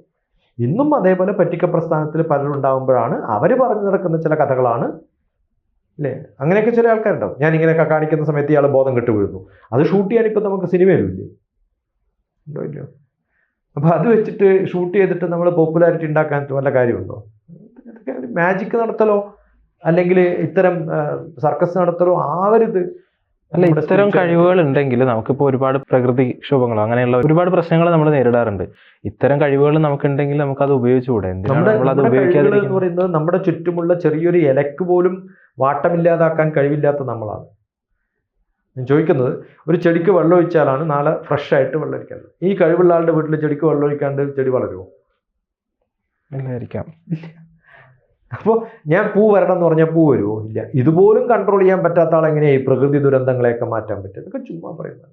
ഇന്നും അതേപോലെ പറ്റിക്ക പ്രസ്ഥാനത്തിൽ പലരും ഉണ്ടാകുമ്പോഴാണ് അവർ പറഞ്ഞു നടക്കുന്ന ചില കഥകളാണ്. അല്ലേ? അങ്ങനെയൊക്കെ ചില ആൾക്കാരുണ്ടാവും. ഞാൻ ഇങ്ങനെയൊക്കെ കാണിക്കുന്ന സമയത്ത് ഇയാൾ ബോധം കെട്ട് വീഴുന്നു. അത് ഷൂട്ട് ചെയ്യാൻ ഇപ്പം നമുക്ക് സിനിമയിലും ഇല്ലേ ഉണ്ടോ ഇല്ലയോ? അപ്പോൾ അത് വെച്ചിട്ട് ഷൂട്ട് ചെയ്തിട്ട് നമ്മൾ പോപ്പുലാരിറ്റി ഉണ്ടാക്കാൻ വല്ല കാര്യമുണ്ടോ? മാജിക് നടത്തലോ? അല്ലെങ്കിൽ ഇത്തരം സർക്കസ് നടത്തലോ ആവരുത്. അല്ല ഇത്തരം കഴിവുകൾ ഉണ്ടെങ്കിൽ നമുക്കിപ്പോൾ ഒരുപാട് പ്രകൃതി ക്ഷോഭങ്ങളോ അങ്ങനെയുള്ള ഒരുപാട് പ്രശ്നങ്ങൾ നമ്മൾ നേരിടാറുണ്ട്. ഇത്തരം കഴിവുകൾ നമുക്കുണ്ടെങ്കിൽ നമുക്കത് ഉപയോഗിച്ചുകൂടെ? എന്ന് പറയുന്നത് നമ്മുടെ ചുറ്റുമുള്ള ചെറിയൊരു ഇലക്ക് പോലും വാട്ടമില്ലാതാക്കാൻ കഴിവില്ലാത്ത നമ്മളാണ്. ഞാൻ ചോദിക്കുന്നത് ഒരു ചെടിക്ക് വെള്ളം ഒഴിച്ചാലാണ് നാളെ ഫ്രഷ് ആയിട്ട് വെള്ളം ഒഴിക്കേണ്ടത് ഈ കഴിവുള്ള ആളുടെ വീട്ടിൽ ചെടിക്ക് വെള്ളം ഒഴിക്കാണ്ട് ചെടി വളരുമോ? ഇല്ലായിരിക്കാം. അപ്പോൾ ഞാൻ പൂ വരണം എന്ന് പറഞ്ഞാൽ പൂ വരുമോ ഇല്ല. ഇതുപോലും കൺട്രോൾ ചെയ്യാൻ പറ്റാത്ത ആളെങ്ങനെയാണ് ഈ പ്രകൃതി ദുരന്തങ്ങളെയൊക്കെ മാറ്റാൻ പറ്റും ഇതൊക്കെ ചുമ്മാ പറയുന്നത്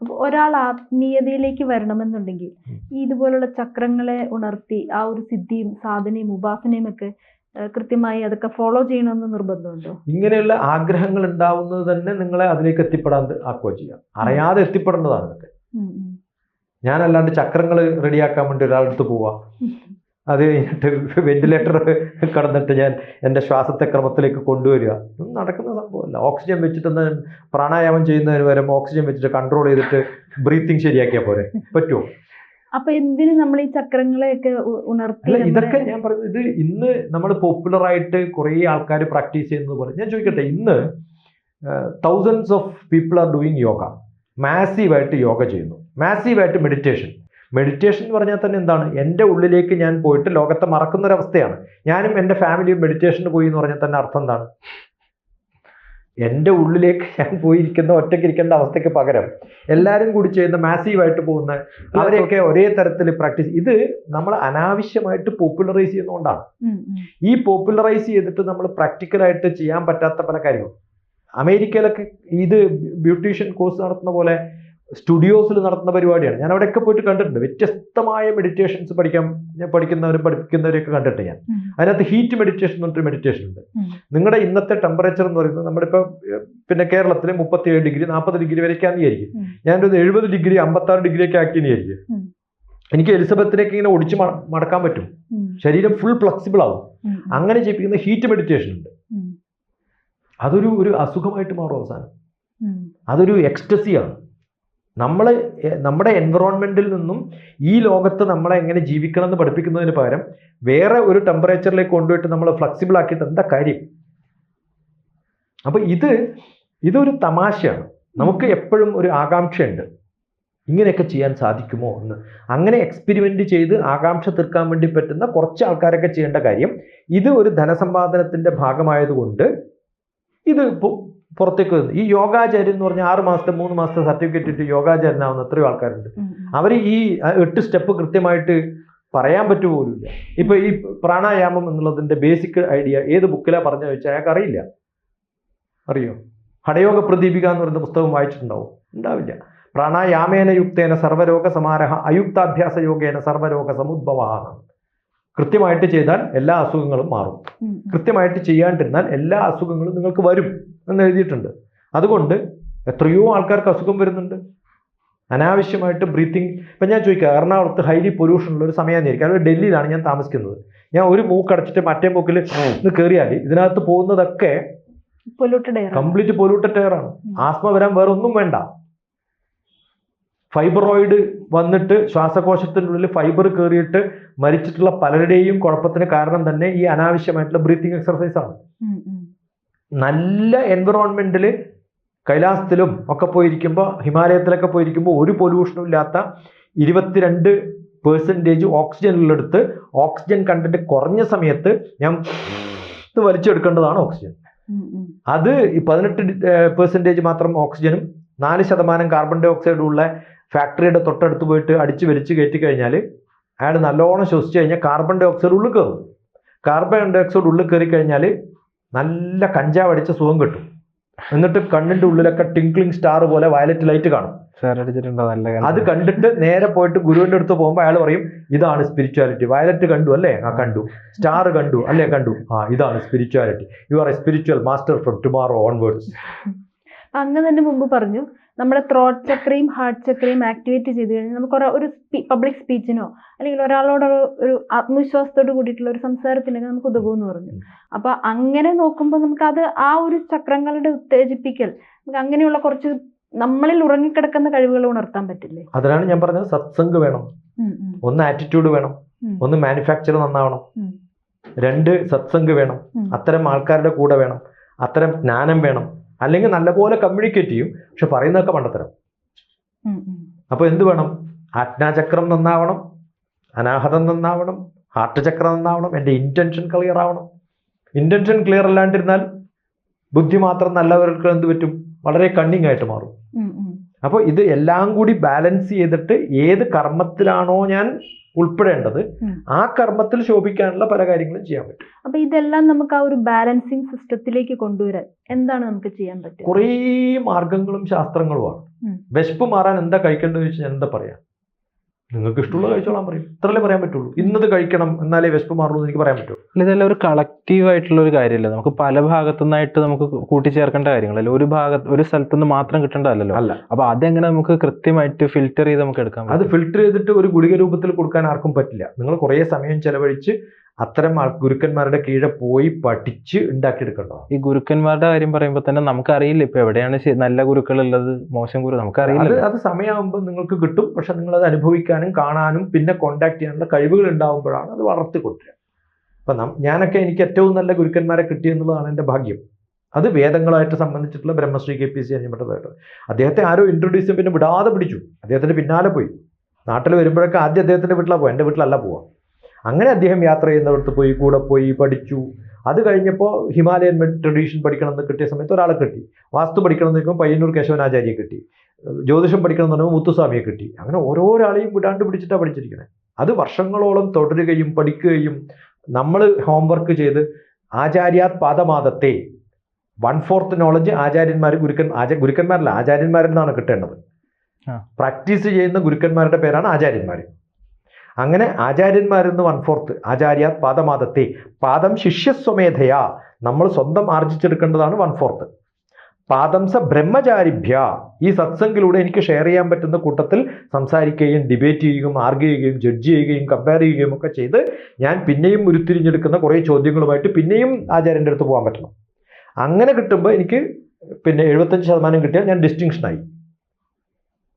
അപ്പോൾ ഒരാൾ ആത്മീയതയിലേക്ക് വരണമെന്നുണ്ടെങ്കിൽ ഈ ഇതുപോലുള്ള ചക്രങ്ങളെ ഉണർത്തി ആ ഒരു സിദ്ധിയും സാധനയും ഉപാസനയും ഒക്കെ കൃത്യമായി അതൊക്കെ ഫോളോ ചെയ്യണമെന്ന് നിർബന്ധമുണ്ടോ? ഇങ്ങനെയുള്ള ആഗ്രഹങ്ങൾ ഉണ്ടാവുന്നത് തന്നെ നിങ്ങളെ അതിലേക്ക് എത്തിപ്പെടാൻ ആക്കുക ചെയ്യാം. അറിയാതെ എത്തിപ്പെടേണ്ടതാണ് ഇതൊക്കെ. ഞാനല്ലാണ്ട് ചക്രങ്ങൾ റെഡിയാക്കാൻ വേണ്ടി ഒരാളുടെ പോവാ. പോവാം അത് കഴിഞ്ഞിട്ട് വെന്റിലേറ്റർ കടന്നിട്ട് ഞാൻ എന്റെ ശ്വാസത്തെ ക്രമത്തിലേക്ക് കൊണ്ടുവരിക. ഇതൊന്നും നടക്കുന്ന സംഭവമല്ല. ഓക്സിജൻ വെച്ചിട്ടൊന്ന് പ്രാണായാമം ചെയ്യുന്നതിന് വരെ ഓക്സിജൻ വെച്ചിട്ട് കൺട്രോൾ ചെയ്തിട്ട് ബ്രീത്തിങ് ശരിയാക്കിയാൽ പോരെ. പറ്റുമോ അപ്പൊ എന്തിന് നമ്മൾ ഈ ചക്രങ്ങളെയൊക്കെ ഉണർത്തി ഇതൊക്കെ ഞാൻ പറയുന്നത് ഇത് ഇന്ന് നമ്മൾ പോപ്പുലറായിട്ട് കുറേ ആൾക്കാർ പ്രാക്ടീസ് ചെയ്യുന്നത് പോലെ ഞാൻ ചോദിക്കട്ടെ ഇന്ന് thousands of people are doing yoga മാസീവായിട്ട് yoga ചെയ്യുന്നു. മാസീവായിട്ട് മെഡിറ്റേഷൻ മെഡിറ്റേഷൻ എന്ന് പറഞ്ഞാൽ തന്നെ എന്താണ്? എന്റെ ഉള്ളിലേക്ക് ഞാൻ പോയിട്ട് ലോകത്തെ മറക്കുന്നൊരവസ്ഥയാണ്. ഞാനും എന്റെ ഫാമിലിയും മെഡിറ്റേഷന് പോയി എന്ന് പറഞ്ഞാൽ തന്നെ അർത്ഥം എന്താണ്? എന്റെ ഉള്ളിലേക്ക് ഞാൻ പോയിരിക്കുന്ന ഒറ്റയ്ക്ക് ഇരിക്കേണ്ട അവസ്ഥയ്ക്ക് പകരം എല്ലാവരും കൂടി ചെയ്യുന്ന മാസീവായിട്ട് പോകുന്ന അവരെയൊക്കെ ഒരേ തരത്തിൽ പ്രാക്ടീസ് ഇത് നമ്മൾ അനാവശ്യമായിട്ട് പോപ്പുലറൈസ് ചെയ്യുന്നതുകൊണ്ടാണ്. ഈ പോപ്പുലറൈസ് ചെയ്തിട്ട് നമ്മൾ പ്രാക്ടിക്കലായിട്ട് ചെയ്യാൻ പറ്റാത്ത പല കാര്യങ്ങളും. അമേരിക്കയിലൊക്കെ ഇത് ബ്യൂട്ടീഷ്യൻ കോഴ്സ് നടത്തുന്ന പോലെ സ്റ്റുഡിയോസിൽ നടത്തുന്ന പരിപാടിയാണ്. ഞാൻ അവിടെയൊക്കെ പോയിട്ട് കണ്ടിട്ടുണ്ട്. വ്യത്യസ്തമായ മെഡിറ്റേഷൻസ് പഠിക്കാൻ ഞാൻ പഠിക്കുന്നവരും പഠിപ്പിക്കുന്നവരെയൊക്കെ കണ്ടിട്ട് ഞാൻ. അതിനകത്ത് ഹീറ്റ് മെഡിറ്റേഷൻ എന്ന് പറഞ്ഞൊരു മെഡിറ്റേഷൻ ഉണ്ട്. നിങ്ങളുടെ ഇന്നത്തെ ടെമ്പറേച്ചർ എന്ന് പറയുന്നത് നമ്മുടെ പിന്നെ കേരളത്തിൽ മുപ്പത്തിയേഴ് ഡിഗ്രി നാൽപ്പത് ഡിഗ്രി വരെയൊക്കെ വിചാരിക്കും. ഞാനൊരു എഴുപത് ഡിഗ്രി അമ്പത്താറ് ഡിഗ്രി ഒക്കെ ആക്കിയെന്ന് വിചാരിക്കും. എനിക്ക് എലിസബത്തിനൊക്കെ ഇങ്ങനെ ഒടിച്ച് മടക്കാൻ പറ്റും. ശരീരം ഫുൾ ഫ്ലെക്സിബിൾ ആവും. അങ്ങനെ ചെയ്യിപ്പിക്കുന്ന ഹീറ്റ് മെഡിറ്റേഷൻ ഉണ്ട്. അതൊരു ഒരു അസുഖമായിട്ട് മാറും അവസാനം. അതൊരു അതൊരു എക്സ്റ്റസിയാണ് നമ്മൾ നമ്മുടെ എൻവറോൺമെന്റിൽ നിന്നും ഈ ലോകത്ത് നമ്മളെ എങ്ങനെ ജീവിക്കണം എന്ന് പഠിപ്പിക്കുന്നതിന് പകരം വേറെ ഒരു ടെമ്പറേച്ചറിലേക്ക് കൊണ്ടുപോയിട്ട് നമ്മൾ ഫ്ലെക്സിബിൾ ആക്കിയിട്ട് എന്താ കാര്യം? അപ്പൊ ഇത് ഇതൊരു തമാശയാണ്. നമുക്ക് എപ്പോഴും ഒരു ആകാംക്ഷയുണ്ട്. ഇങ്ങനെയൊക്കെ ചെയ്യാൻ സാധിക്കുമോ എന്ന്. അങ്ങനെ എക്സ്പെരിമെന്റ് ചെയ്ത് ആകാംക്ഷ തീർക്കാൻ വേണ്ടി പറ്റുന്ന കുറച്ച് ആൾക്കാരൊക്കെ ചെയ്യേണ്ട കാര്യം ഇത് ഒരു ധനസമ്പാദനത്തിന്റെ ഭാഗമായതുകൊണ്ട് ഇത് പുറത്തേക്ക് വരുന്നു ഈ യോഗാചാര്യൻ എന്ന് പറഞ്ഞാൽ ആറ് മാസത്തെ മൂന്ന് മാസത്തെ സർട്ടിഫിക്കറ്റ് ഇട്ട് യോഗാചാര്യനാവുന്ന എത്രയോ ആൾക്കാരുണ്ട്. അവർ ഈ എട്ട് സ്റ്റെപ്പ് കൃത്യമായിട്ട് പറയാൻ പറ്റുപോലുമില്ല. ഇപ്പൊ ഈ പ്രാണായാമം എന്നുള്ളതിന്റെ ബേസിക് ഐഡിയ ഏത് ബുക്കിലാണ് പറഞ്ഞു വെച്ചാൽ അയാൾക്ക് അറിയില്ല അറിയോ? ഹടയോഗ പ്രദീപിക എന്ന് പറയുന്ന പുസ്തകം വായിച്ചിട്ടുണ്ടാവും. ഉണ്ടാവില്ല. പ്രാണായാമേന യുക്തേന സർവരോഗ സമാരഹ അയുക്താഭ്യാസ യോഗേന സർവരോഗ സമുദ്ഭവ കൃത്യമായിട്ട് ചെയ്താൽ എല്ലാ അസുഖങ്ങളും മാറും. കൃത്യമായിട്ട് ചെയ്യാണ്ടിരുന്നാൽ എല്ലാ അസുഖങ്ങളും നിങ്ങൾക്ക് വരും. എന്ന് എഴുതിയിട്ടുണ്ട്. അതുകൊണ്ട് എത്രയോ ആൾക്കാർക്ക് അസുഖം വരുന്നുണ്ട്. അനാവശ്യമായിട്ട് ബ്രീത്തിങ് ഇപ്പം ഞാൻ ചോദിക്കുക എറണാകുളത്ത് ഹൈലി പൊല്യൂഷൻ ഉള്ള ഒരു സമയമായിരിക്കും അത് ഡൽഹിയിലാണ് ഞാൻ താമസിക്കുന്നത്. ഞാൻ ഒരു മൂക്ക് അടച്ചിട്ട് മറ്റേ മൂക്കിൽ ഇന്ന് കയറിയാൽ ഇതിനകത്ത് പോകുന്നതൊക്കെ കംപ്ലീറ്റ് പൊല്യൂട്ടഡ് എയർ ആണ്. ആസ്മ വരാൻ വേറെ ഒന്നും വേണ്ട. ഫൈബറോയിഡ് വന്നിട്ട് ശ്വാസകോശത്തിന്റെ ഉള്ളിൽ ഫൈബർ കയറിയിട്ട് മരിച്ചിട്ടുള്ള പലരുടെയും കുഴപ്പത്തിന് കാരണം തന്നെ ഈ അനാവശ്യമായിട്ടുള്ള ബ്രീത്തിങ് എക്സർസൈസ് ആണ്. നല്ല എൻവിറോൺമെന്റിൽ കൈലാസത്തിലും ഒക്കെ പോയിരിക്കുമ്പോൾ ഹിമാലയത്തിലൊക്കെ പോയിരിക്കുമ്പോൾ ഒരു പൊല്യൂഷനും ഇല്ലാത്ത ഇരുപത്തിരണ്ട് പേഴ്സന്റേജ് ഓക്സിജൻ ഉള്ളിടത്ത് ഓക്സിജൻ കണ്ടന്റ് കുറഞ്ഞ സമയത്ത് ഞാൻ ഇത് വലിച്ചെടുക്കേണ്ടതാണ് ഓക്സിജൻ അത് പതിനെട്ട് പെർസെന്റേജ് മാത്രം ഓക്സിജനും നാല് ശതമാനം കാർബൺ ഡൈ ഓക്സൈഡും ഉള്ള ഫാക്ടറിയുടെ തൊട്ടടുത്ത് പോയിട്ട് അടിച്ച് വലിച്ച് കയറ്റി കഴിഞ്ഞാൽ അയാൾ നല്ലോണം ശ്വസിച്ച് കഴിഞ്ഞാൽ കാർബൺ ഡൈ ഓക്സൈഡ് ഉള്ളിൽ കയറും. കാർബൺ ഡൈ ഓക്സൈഡ് ഉള്ളിൽ കയറി കഴിഞ്ഞാൽ നല്ല കഞ്ചാവ് അടിച്ച സുഖം കിട്ടും. എന്നിട്ട് കണ്ണിന്റെ ഉള്ളിലൊക്കെ ടിങ്ക്ലിംഗ് സ്റ്റാർ പോലെ വയലറ്റ് ലൈറ്റ് കാണും. അത് കണ്ടിട്ട് നേരെ പോയിട്ട് ഗുരുവിന്റെ അടുത്ത് പോകുമ്പോൾ അയാൾ പറയും ഇതാണ് സ്പിരിച്വാലിറ്റി വയലറ്റ് കണ്ടു അല്ലേ? ആ കണ്ടു. സ്റ്റാർ കണ്ടു അല്ലേ? കണ്ടു. ആ ഇതാണ് spirituality you are a spiritual master from tomorrow onwards അങ്ങ് തന്നെ മുമ്പ് പറഞ്ഞു നമ്മുടെ ത്രോട്ട് ചക്രയും ഹാർട്ട് ചക്രയും ആക്ടിവേറ്റ് ചെയ്ത് കഴിഞ്ഞാൽ നമുക്ക് ഒരു- പബ്ലിക് സ്പീച്ചിനോ അല്ലെങ്കിൽ ഒരാളോട് ഒരു- ആത്മവിശ്വാസത്തോട് കൂടിയിട്ടുള്ള ഒരു സംസാരത്തിനൊക്കെ നമുക്ക് ഉതകുമെന്ന് പറഞ്ഞു. അപ്പൊ അങ്ങനെ നോക്കുമ്പോൾ നമുക്ക് അത് ആ ഒരു ചക്രങ്ങളുടെ ഉത്തേജിപ്പിക്കൽ നമുക്ക് അങ്ങനെയുള്ള കുറച്ച് നമ്മളിൽ ഉറങ്ങിക്കിടക്കുന്ന കഴിവുകൾ ഉണർത്താൻ പറ്റില്ലേ? അതിനാണ് ഞാൻ പറഞ്ഞത് സത്സംഗ് വേണം. ഒന്ന് ആറ്റിറ്റ്യൂഡ് വേണം. ഒന്ന് മാനുഫാക്ചർ നന്നാവണം. രണ്ട് സത്സംഗ് വേണം. അത്തരം ആൾക്കാരുടെ കൂടെ വേണം. അത്തരം ജ്ഞാനം വേണം. അല്ലെങ്കിൽ നല്ലപോലെ കമ്മ്യൂണിക്കേറ്റ് ചെയ്യും. പക്ഷെ പറയുന്നതൊക്കെ മണ്ടത്തരം. അപ്പോൾ എന്ത് വേണം? ആജ്ഞാചക്രം നന്നാവണം. അനാഹതം നന്നാവണം. ഹാർട്ട് ചക്രം നന്നാവണം. എന്റെ ഇന്റൻഷൻ ക്ലിയർ ആവണം. ഇന്റൻഷൻ ക്ലിയർ അല്ലാണ്ടിരുന്നാൽ ബുദ്ധി മാത്രം നല്ലവർക്ക് എന്ത് പറ്റും? വളരെ കണ്ണിങ് ആയിട്ട് മാറും. അപ്പോൾ ഇത് എല്ലാം കൂടി ബാലൻസ് ചെയ്തിട്ട് ഏത് കർമ്മത്തിലാണോ ഞാൻ ഉൾപ്പെടേണ്ടത് ആ കർമ്മത്തിൽ ശോഭിക്കാനുള്ള പല കാര്യങ്ങളും ചെയ്യാൻ പറ്റും. അപ്പൊ ഇതെല്ലാം നമുക്ക് ആ ഒരു ബാലൻസിങ് സിസ്റ്റത്തിലേക്ക് കൊണ്ടുവരാൻ എന്താണ് നമുക്ക് ചെയ്യാൻ പറ്റുക? കുറേ മാർഗങ്ങളും ശാസ്ത്രങ്ങളുമാണ്. വിശപ്പ് മാറാൻ എന്താ കഴിക്കേണ്ടത് ചോദിച്ചാൽ ഞാൻ എന്താ പറയാ? നിങ്ങൾക്ക് ഇഷ്ടമുള്ള കഴിച്ചോളാൻ പറയും. ഇത്രല്ലേ പറയാൻ പറ്റുള്ളൂ. ഇന്നത് കഴിക്കണം എന്നാലേ വിശപ്പ് മാറുള്ളൂ എന്ന് എനിക്ക് പറയാൻ പറ്റുള്ളൂ അല്ല, ഇതെല്ലാം ഒരു കളക്റ്റീവ് ആയിട്ടുള്ള ഒരു കാര്യമല്ല? നമുക്ക് പല ഭാഗത്തുനിന്നായിട്ട് നമുക്ക് കൂട്ടിച്ചേർക്കേണ്ട കാര്യങ്ങളല്ല ഒരു ഭാഗത്ത് ഒരു സ്ഥലത്തു നിന്ന് മാത്രം കിട്ടേണ്ടതല്ലോ അല്ല. അപ്പൊ അതെങ്ങനെ നമുക്ക് കൃത്യമായിട്ട് ഫിൽറ്റർ ചെയ്ത് നമുക്ക് എടുക്കാം അത് ഫിൽറ്റർ ചെയ്തിട്ട് ഒരു ഗുളിക രൂപത്തിൽ കൊടുക്കാൻ ആർക്കും പറ്റില്ല. നിങ്ങൾ കുറേ സമയം ചെലവഴിച്ച് അത്തരം ആൾ ഗുരുക്കന്മാരുടെ കീഴെ പോയി പഠിച്ച് ഉണ്ടാക്കിയെടുക്കണ്ടോ? ഈ ഗുരുക്കന്മാരുടെ കാര്യം പറയുമ്പോൾ തന്നെ നമുക്കറിയില്ല. ഇപ്പൊ എവിടെയാണ് നല്ല ഗുരുക്കൾ ഉള്ളത് മോശം ഗുരു നമുക്കറിയില്ല അത് സമയമാകുമ്പോൾ നിങ്ങൾക്ക് കിട്ടും. പക്ഷെ നിങ്ങൾ അത് അനുഭവിക്കാനും കാണാനും പിന്നെ കോണ്ടാക്ട് ചെയ്യാനുള്ള കഴിവുകൾ ഉണ്ടാകുമ്പോഴാണ് അത് വളർത്തി കൊടുക്കുക. അപ്പം ഞാനൊക്കെ എനിക്ക് ഏറ്റവും നല്ല ഗുരുക്കന്മാരെ കിട്ടിയെന്നുള്ളതാണ് എന്റെ ഭാഗ്യം. അത് വേദങ്ങളായിട്ട് സംബന്ധിച്ചിട്ടുള്ള ബ്രഹ്മശ്രീ കെ പി സി അനിയമ്പട്ടതായിട്ട് അദ്ദേഹത്തെ ആരോ ഇൻട്രൊഡ്യൂസ് പിന്നെ വിടാതെ പിടിച്ചു. അദ്ദേഹത്തിന്റെ പിന്നാലെ പോയി. നാട്ടിൽ വരുമ്പോഴൊക്കെ ആദ്യം അദ്ദേഹത്തിന്റെ വീട്ടിലാണ് പോയി. എന്റെ വീട്ടിലല്ല പോവുക അങ്ങനെ അദ്ദേഹം യാത്ര ചെയ്യുന്നവർക്ക് പോയി കൂടെ പോയി പഠിച്ചു. അത് കഴിഞ്ഞപ്പോൾ ഹിമാലയൻ ട്രഡീഷൻ പഠിക്കണം എന്ന് കിട്ടിയ സമയത്ത് ഒരാളെ കിട്ടി. വാസ്തു പഠിക്കണം എന്ന് ചോദിക്കുമ്പോൾ പയ്യന്നൂർ കേശവനാചാര്യയെ കിട്ടി. ജ്യോതിഷം പഠിക്കണം എന്ന് പറയുമ്പോൾ മുത്തുസ്വാമിയെ കിട്ടി. അങ്ങനെ ഓരോരാളെയും വിടാണ്ട് പിടിച്ചിട്ടാണ് പഠിച്ചിരിക്കുന്നത് അത് വർഷങ്ങളോളം തുടരുകയും പഠിക്കുകയും നമ്മൾ ഹോംവർക്ക് ചെയ്ത് ആചാര്യാത് പാദമാദത്തെ. വൺ ഫോർത്ത് നോളജ് ആചാര്യന്മാർ ഗുരുക്കൻ ആച ഗുരുക്കന്മാരല്ല ആചാര്യന്മാരിൽ നിന്നാണ് കിട്ടേണ്ടത്. പ്രാക്ടീസ് ചെയ്യുന്ന ഗുരുക്കന്മാരുടെ പേരാണ് ആചാര്യന്മാർ അങ്ങനെ ആചാര്യന്മാരെന്ന് വൺ ഫോർത്ത് ആചാര്യ പാദമാദത്തെ പാദം ശിഷ്യസ്വമേധയാ നമ്മൾ സ്വന്തം ആർജിച്ചെടുക്കേണ്ടതാണ് വൺ ഫോർത്ത്. പാദംസ ബ്രഹ്മചാരിഭ്യ ഈ സത്സംഗിലൂടെ എനിക്ക് ഷെയർ ചെയ്യാൻ പറ്റുന്ന കൂട്ടത്തിൽ സംസാരിക്കുകയും ഡിബേറ്റ് ചെയ്യുകയും ആർഗ്യ ചെയ്യുകയും ജഡ്ജ് ചെയ്യുകയും കമ്പയർ ചെയ്യുകയും ഒക്കെ ചെയ്ത് ഞാൻ പിന്നെയും ഉരുത്തിരിഞ്ഞെടുക്കുന്ന കുറേ ചോദ്യങ്ങളുമായിട്ട് പിന്നെയും ആചാര്യന്റെ അടുത്ത് പോകാൻ പറ്റണം. അങ്ങനെ കിട്ടുമ്പോൾ എനിക്ക് പിന്നെ എഴുപത്തഞ്ച് ശതമാനം കിട്ടിയാൽ ഞാൻ ഡിസ്റ്റിങ്ഷനായി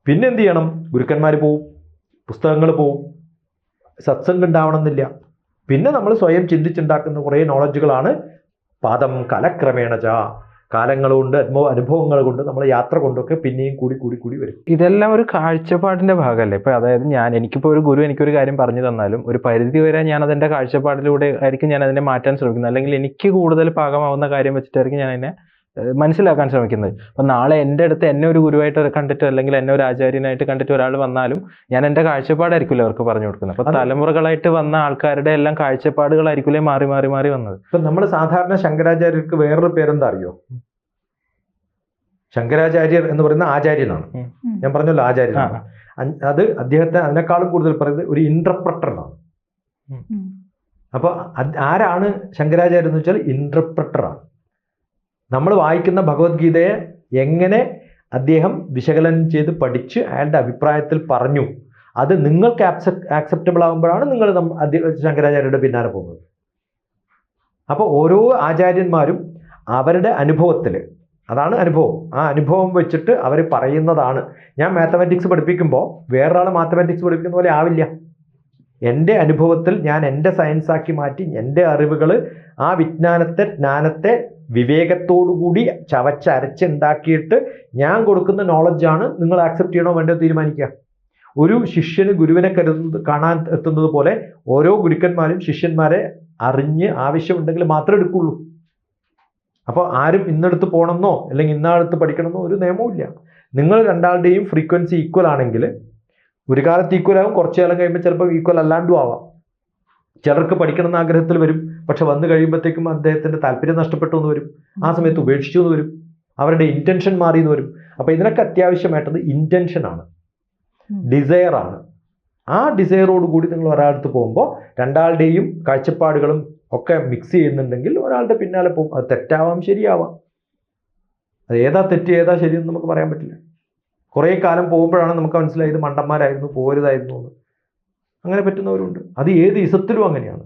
പിന്നെ എന്ത് ചെയ്യണം? ഗുരുക്കന്മാർ പോവും പുസ്തകങ്ങൾ പോവും സത്സംഗം ഉണ്ടാവണമെന്നില്ല പിന്നെ നമ്മൾ സ്വയം ചിന്തിച്ചുണ്ടാക്കുന്ന കുറേ നോളജുകളാണ് പാദം കലക്രമേണ ച. കാലങ്ങൾ കൊണ്ട് അനുഭവ അനുഭവങ്ങൾ കൊണ്ട് നമ്മൾ യാത്ര കൊണ്ടൊക്കെ പിന്നെയും കൂടി കൂടി കൂടി വരും. ഇതെല്ലാം ഒരു കാഴ്ചപ്പാടിന്റെ ഭാഗമല്ലേ? ഇപ്പൊ അതായത് ഞാൻ എനിക്കിപ്പോ ഒരു ഗുരു എനിക്കൊരു കാര്യം പറഞ്ഞു തന്നാലും ഒരു പരിധി വരെ ഞാൻ അതിന്റെ കാഴ്ചപ്പാടിലൂടെ ആയിരിക്കും ഞാൻ അതിനെ മാറ്റാൻ ശ്രമിക്കുന്നത്. അല്ലെങ്കിൽ എനിക്ക് കൂടുതൽ പാകമാവുന്ന കാര്യം വെച്ചിട്ടായിരിക്കും ഞാൻ അതിനെ മനസ്സിലാക്കാൻ ശ്രമിക്കുന്നത്. അപ്പം നാളെ എന്റെ അടുത്ത് എന്നെ ഒരു ഗുരുവായിട്ട് കണ്ടിട്ട് അല്ലെങ്കിൽ എന്നെ ഒരു ആചാര്യനായിട്ട് കണ്ടിട്ട് ഒരാൾ വന്നാലും ഞാൻ എന്റെ കാഴ്ചപ്പാടായിരിക്കില്ല അവർക്ക് പറഞ്ഞു കൊടുക്കുന്നത്. അപ്പോൾ തലമുറകളായിട്ട് വന്ന ആൾക്കാരുടെ എല്ലാം കാഴ്ചപ്പാടുകളായിരിക്കില്ലേ മാറി മാറി മാറി വന്നത്? ഇപ്പം നമ്മൾ സാധാരണ ശങ്കരാചാര്യർക്ക് വേറൊരു പേരെന്താ അറിയോ ശങ്കരാചാര്യർ എന്ന് പറയുന്ന ആചാര്യനാണ്. ഞാൻ പറഞ്ഞല്ലോ ആചാര്യൻ ആചാര്യനാണ് അത് അദ്ദേഹത്തെ അതിനേക്കാളും കൂടുതൽ പറയുന്നത് ഒരു ഇന്റർപ്രട്ടറാണ് അപ്പൊ അപ്പോൾ ആരാണ് ശങ്കരാചാര്യെന്ന് വെച്ചാൽ ഇന്റർപ്രട്ടറാണ് നമ്മൾ വായിക്കുന്ന ഭഗവത്ഗീതയെ എങ്ങനെ അദ്ദേഹം വിശകലനം ചെയ്ത് പഠിച്ച് അയാളുടെ അഭിപ്രായത്തിൽ പറഞ്ഞു. അത് നിങ്ങൾക്ക് ആക്സെപ്റ്റ് ആക്സെപ്റ്റബിൾ ആകുമ്പോഴാണ് നിങ്ങൾ ശങ്കരാചാര്യരുടെ പിന്നാലെ പോകുന്നത്. അപ്പോൾ ഓരോ ആചാര്യന്മാരും അവരുടെ അനുഭവത്തിൽ അതാണ് അനുഭവം. ആ അനുഭവം വെച്ചിട്ട് അവർ പറയുന്നതാണ്. ഞാൻ മാത്തമാറ്റിക്സ് പഠിപ്പിക്കുമ്പോൾ വേറൊരാൾ മാത്തമാറ്റിക്സ് പഠിപ്പിക്കുന്ന പോലെ ആവില്ല. എന്റെ അനുഭവത്തിൽ ഞാൻ എന്റെ സയൻസാക്കി മാറ്റി എന്റെ അറിവുകൾ ആ വിജ്ഞാനത്തെ ജ്ഞാനത്തെ വിവേകത്തോടുകൂടി ചവച്ചരച്ചുണ്ടാക്കിയിട്ട് ഞാൻ കൊടുക്കുന്ന നോളജാണ് നിങ്ങൾ ആക്സെപ്റ്റ് ചെയ്യണോ വേണ്ടോ തീരുമാനിക്കുക. ഒരു ശിഷ്യന് ഗുരുവിനെ കരുതുന്നത് കാണാൻ എത്തുന്നത് പോലെ ഓരോ ഗുരുക്കന്മാരും ശിഷ്യന്മാരെ അറിഞ്ഞ് ആവശ്യമുണ്ടെങ്കിൽ മാത്രമേ എടുക്കുള്ളൂ. അപ്പോൾ ആരും ഇന്നടുത്ത് പോകണമെന്നോ അല്ലെങ്കിൽ ഇന്നാടുത്ത് പഠിക്കണമെന്നോ ഒരു നിയമവും നിങ്ങൾ രണ്ടാളുടെയും ഫ്രീക്വൻസി ഈക്വൽ ആണെങ്കിൽ ഒരു കാലത്ത് ഈക്വൽ ആവും കുറച്ച് കാലം കഴിയുമ്പോൾ ചിലപ്പോൾ ഈക്വൽ അല്ലാണ്ടും ആവാം. ചിലർക്ക് പഠിക്കണം എന്ന ആഗ്രഹത്തിൽ വരും പക്ഷെ വന്നു കഴിയുമ്പോഴത്തേക്കും അദ്ദേഹത്തിന്റെ താല്പര്യം നഷ്ടപ്പെട്ടു എന്ന് വരും ആ സമയത്ത് ഉപേക്ഷിച്ചു എന്ന് വരും അവരുടെ ഇന്റൻഷൻ മാറി എന്ന് വരും. അപ്പോൾ ഇതിനൊക്കെ അത്യാവശ്യമായിട്ടത് ഇന്റൻഷനാണ്. ഡിസയറാണ് ആ ഡിസയറോട് കൂടി നിങ്ങൾ ഒരാളടുത്ത് പോകുമ്പോൾ രണ്ടാളുടെയും കാഴ്ചപ്പാടുകളും ഒക്കെ മിക്സ് ചെയ്യുന്നുണ്ടെങ്കിൽ ഒരാളുടെ പിന്നാലെ പോകും. അത് തെറ്റാവാം ശരിയാവാം. അത് ഏതാ തെറ്റ് ഏതാ ശരിയെന്ന് നമുക്ക് പറയാൻ പറ്റില്ല. കുറേ കാലം പോകുമ്പോഴാണ് നമുക്ക് മനസ്സിലായത് മണ്ടന്മാരായിരുന്നു പോരുതായിരുന്നു എന്ന്. അങ്ങനെ പറ്റുന്നവരുണ്ട്. അത് ഏത് ഇസത്തിലും അങ്ങനെയാണ്.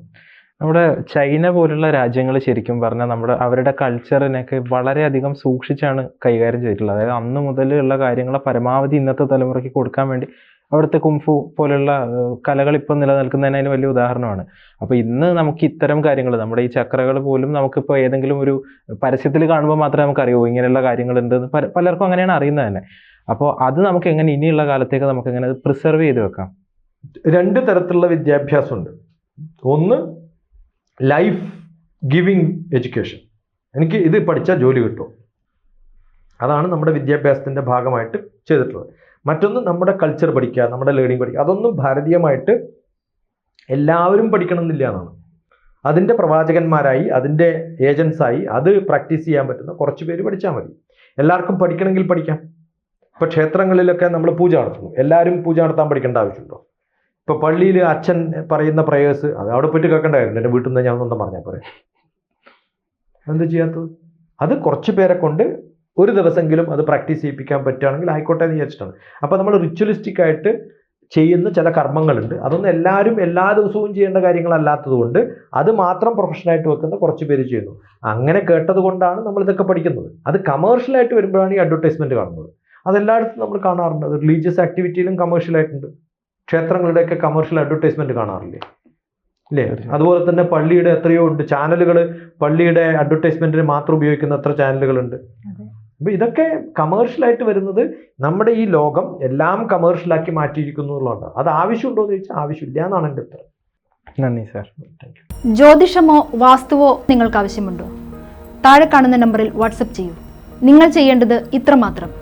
നമ്മുടെ ചൈന പോലുള്ള രാജ്യങ്ങൾ ശരിക്കും പറഞ്ഞാൽ നമ്മുടെ അവരുടെ കൾച്ചറിനൊക്കെ വളരെയധികം സൂക്ഷിച്ചാണ് കൈകാര്യം ചെയ്തിട്ടുള്ളത്. അതായത് അന്ന് മുതലുള്ള കാര്യങ്ങളെ പരമാവധി ഇന്നത്തെ തലമുറയ്ക്ക് കൊടുക്കാൻ വേണ്ടി അവിടുത്തെ കുംഫു പോലുള്ള കലകൾ ഇപ്പം നിലനിൽക്കുന്നതിന് അതിന് വലിയ ഉദാഹരണമാണ്. അപ്പോൾ ഇന്ന് നമുക്ക് ഇത്തരം കാര്യങ്ങൾ നമ്മുടെ ഈ ചക്രകൾ പോലും നമുക്കിപ്പോൾ ഏതെങ്കിലും ഒരു പരസ്യത്തിൽ കാണുമ്പോൾ മാത്രമേ നമുക്ക് അറിയൂ ഇങ്ങനെയുള്ള കാര്യങ്ങളുണ്ട് എന്ന് പലർക്കും അങ്ങനെയാണ് അറിയുന്നത് തന്നെ. അപ്പോൾ അത് നമുക്ക് എങ്ങനെ ഇനിയുള്ള കാലത്തേക്ക് നമുക്ക് എങ്ങനെ അത് പ്രിസർവ് ചെയ്ത് വെക്കാം? രണ്ട് തരത്തിലുള്ള വിദ്യാഭ്യാസം ഉണ്ട് ഒന്ന് ലൈഫ് ഗിവിങ് എഡ്യൂക്കേഷൻ എനിക്ക് ഇത് പഠിച്ചാൽ ജോലി കിട്ടും. അതാണ് നമ്മുടെ വിദ്യാഭ്യാസത്തിന്റെ ഭാഗമായിട്ട് ചെയ്തിട്ടുള്ളത്. മറ്റൊന്ന് നമ്മുടെ കൾച്ചർ പഠിക്കുക നമ്മുടെ ലേണിംഗ് പഠിക്കുക. അതൊന്നും ഭാരതീയമായിട്ട് എല്ലാവരും പഠിക്കണം എന്നില്ല എന്നാണ്. അതിന്റെ പ്രവാചകന്മാരായി അതിന്റെ ഏജൻസായി അത് പ്രാക്ടീസ് ചെയ്യാൻ പറ്റുന്ന കുറച്ച് പേര് പഠിച്ചാൽ മതി. എല്ലാവർക്കും പഠിക്കണമെങ്കിൽ പഠിക്കാം. ഇപ്പോൾ ക്ഷേത്രങ്ങളിലൊക്കെ നമ്മൾ പൂജ നടത്തുന്നു. എല്ലാവരും പൂജ നടത്താൻ പഠിക്കേണ്ട ആവശ്യമുണ്ടോ? ഇപ്പോൾ പള്ളിയിൽ അച്ഛൻ പറയുന്ന പ്രയേഴ്സ് അത് അവിടെ പോയിട്ട് കേൾക്കേണ്ട കാര്യമില്ല എന്റെ വീട്ടിൽ നിന്ന് ഞാൻ സ്വന്തം പറഞ്ഞാൽ പോരെ. എന്താ ചെയ്യാത്തത്? അത് കുറച്ച് പേരെ കൊണ്ട് ഒരു ദിവസമെങ്കിലും അത് പ്രാക്ടീസ് ചെയ്യിപ്പിക്കാൻ പറ്റുകയാണെങ്കിൽ ആയിക്കോട്ടെ എന്ന് വിചാരിച്ചിട്ടാണ്. അപ്പോൾ നമ്മൾ റിച്വലിസ്റ്റിക് ആയിട്ട് ചെയ്യുന്ന ചില കർമ്മങ്ങളുണ്ട്. അതൊന്നും എല്ലാവരും എല്ലാ ദിവസവും ചെയ്യേണ്ട കാര്യങ്ങളല്ലാത്തത് കൊണ്ട് അത് മാത്രം പ്രൊഫഷനായിട്ട് വെക്കുന്ന കുറച്ച് പേര് ചെയ്യുന്നു. അങ്ങനെ കേട്ടത് കൊണ്ടാണ് നമ്മൾ ഇതൊക്കെ പഠിക്കുന്നത്. അത് കമേഴ്ഷ്യലായിട്ട് വരുമ്പോഴാണ് ഈ അഡ്വർടൈസ്മെന്റ് കാണുന്നത്. അതെല്ലായിടത്തും നമ്മൾ കാണാറുണ്ട്. അത് റിലീജിയസ് ആക്ടിവിറ്റിയിലും കമേഴ്ഷ്യലായിട്ടുണ്ട് ക്ഷേത്രങ്ങളുടെയൊക്കെ കമേഴ്ഷ്യൽ അഡ്വർടൈസ്മെന്റ് കാണാറില്ലേ? അല്ലേ അതുപോലെ തന്നെ പള്ളിയുടെ എത്രയോ ഉണ്ട്. ചാനലുകൾ പള്ളിയുടെ അഡ്വർടൈസ്മെന്റിന് മാത്രം ഉപയോഗിക്കുന്ന എത്ര ചാനലുകളുണ്ട് അതെ. അപ്പൊ ഇതൊക്കെ കമേഴ്ഷ്യലായിട്ട് വരുന്നത് നമ്മുടെ ഈ ലോകം എല്ലാം കമേഴ്ഷ്യലാക്കി മാറ്റിയിരിക്കുന്നു എന്നുള്ളതാണ്. അത് ആവശ്യമുണ്ടോ എന്ന് ചോദിച്ചാൽ ആവശ്യമില്ല എന്നാണ് എന്റെ ഉത്തരം. നന്ദി സാർ. താങ്ക് യു ജ്യോതിഷമോ വാസ്തുവോ നിങ്ങൾക്ക് ആവശ്യമുണ്ടോ? താഴെ കാണുന്ന നമ്പറിൽ വാട്സപ്പ് ചെയ്യൂ. നിങ്ങൾ ചെയ്യേണ്ടത് ഇത്രമാത്രം.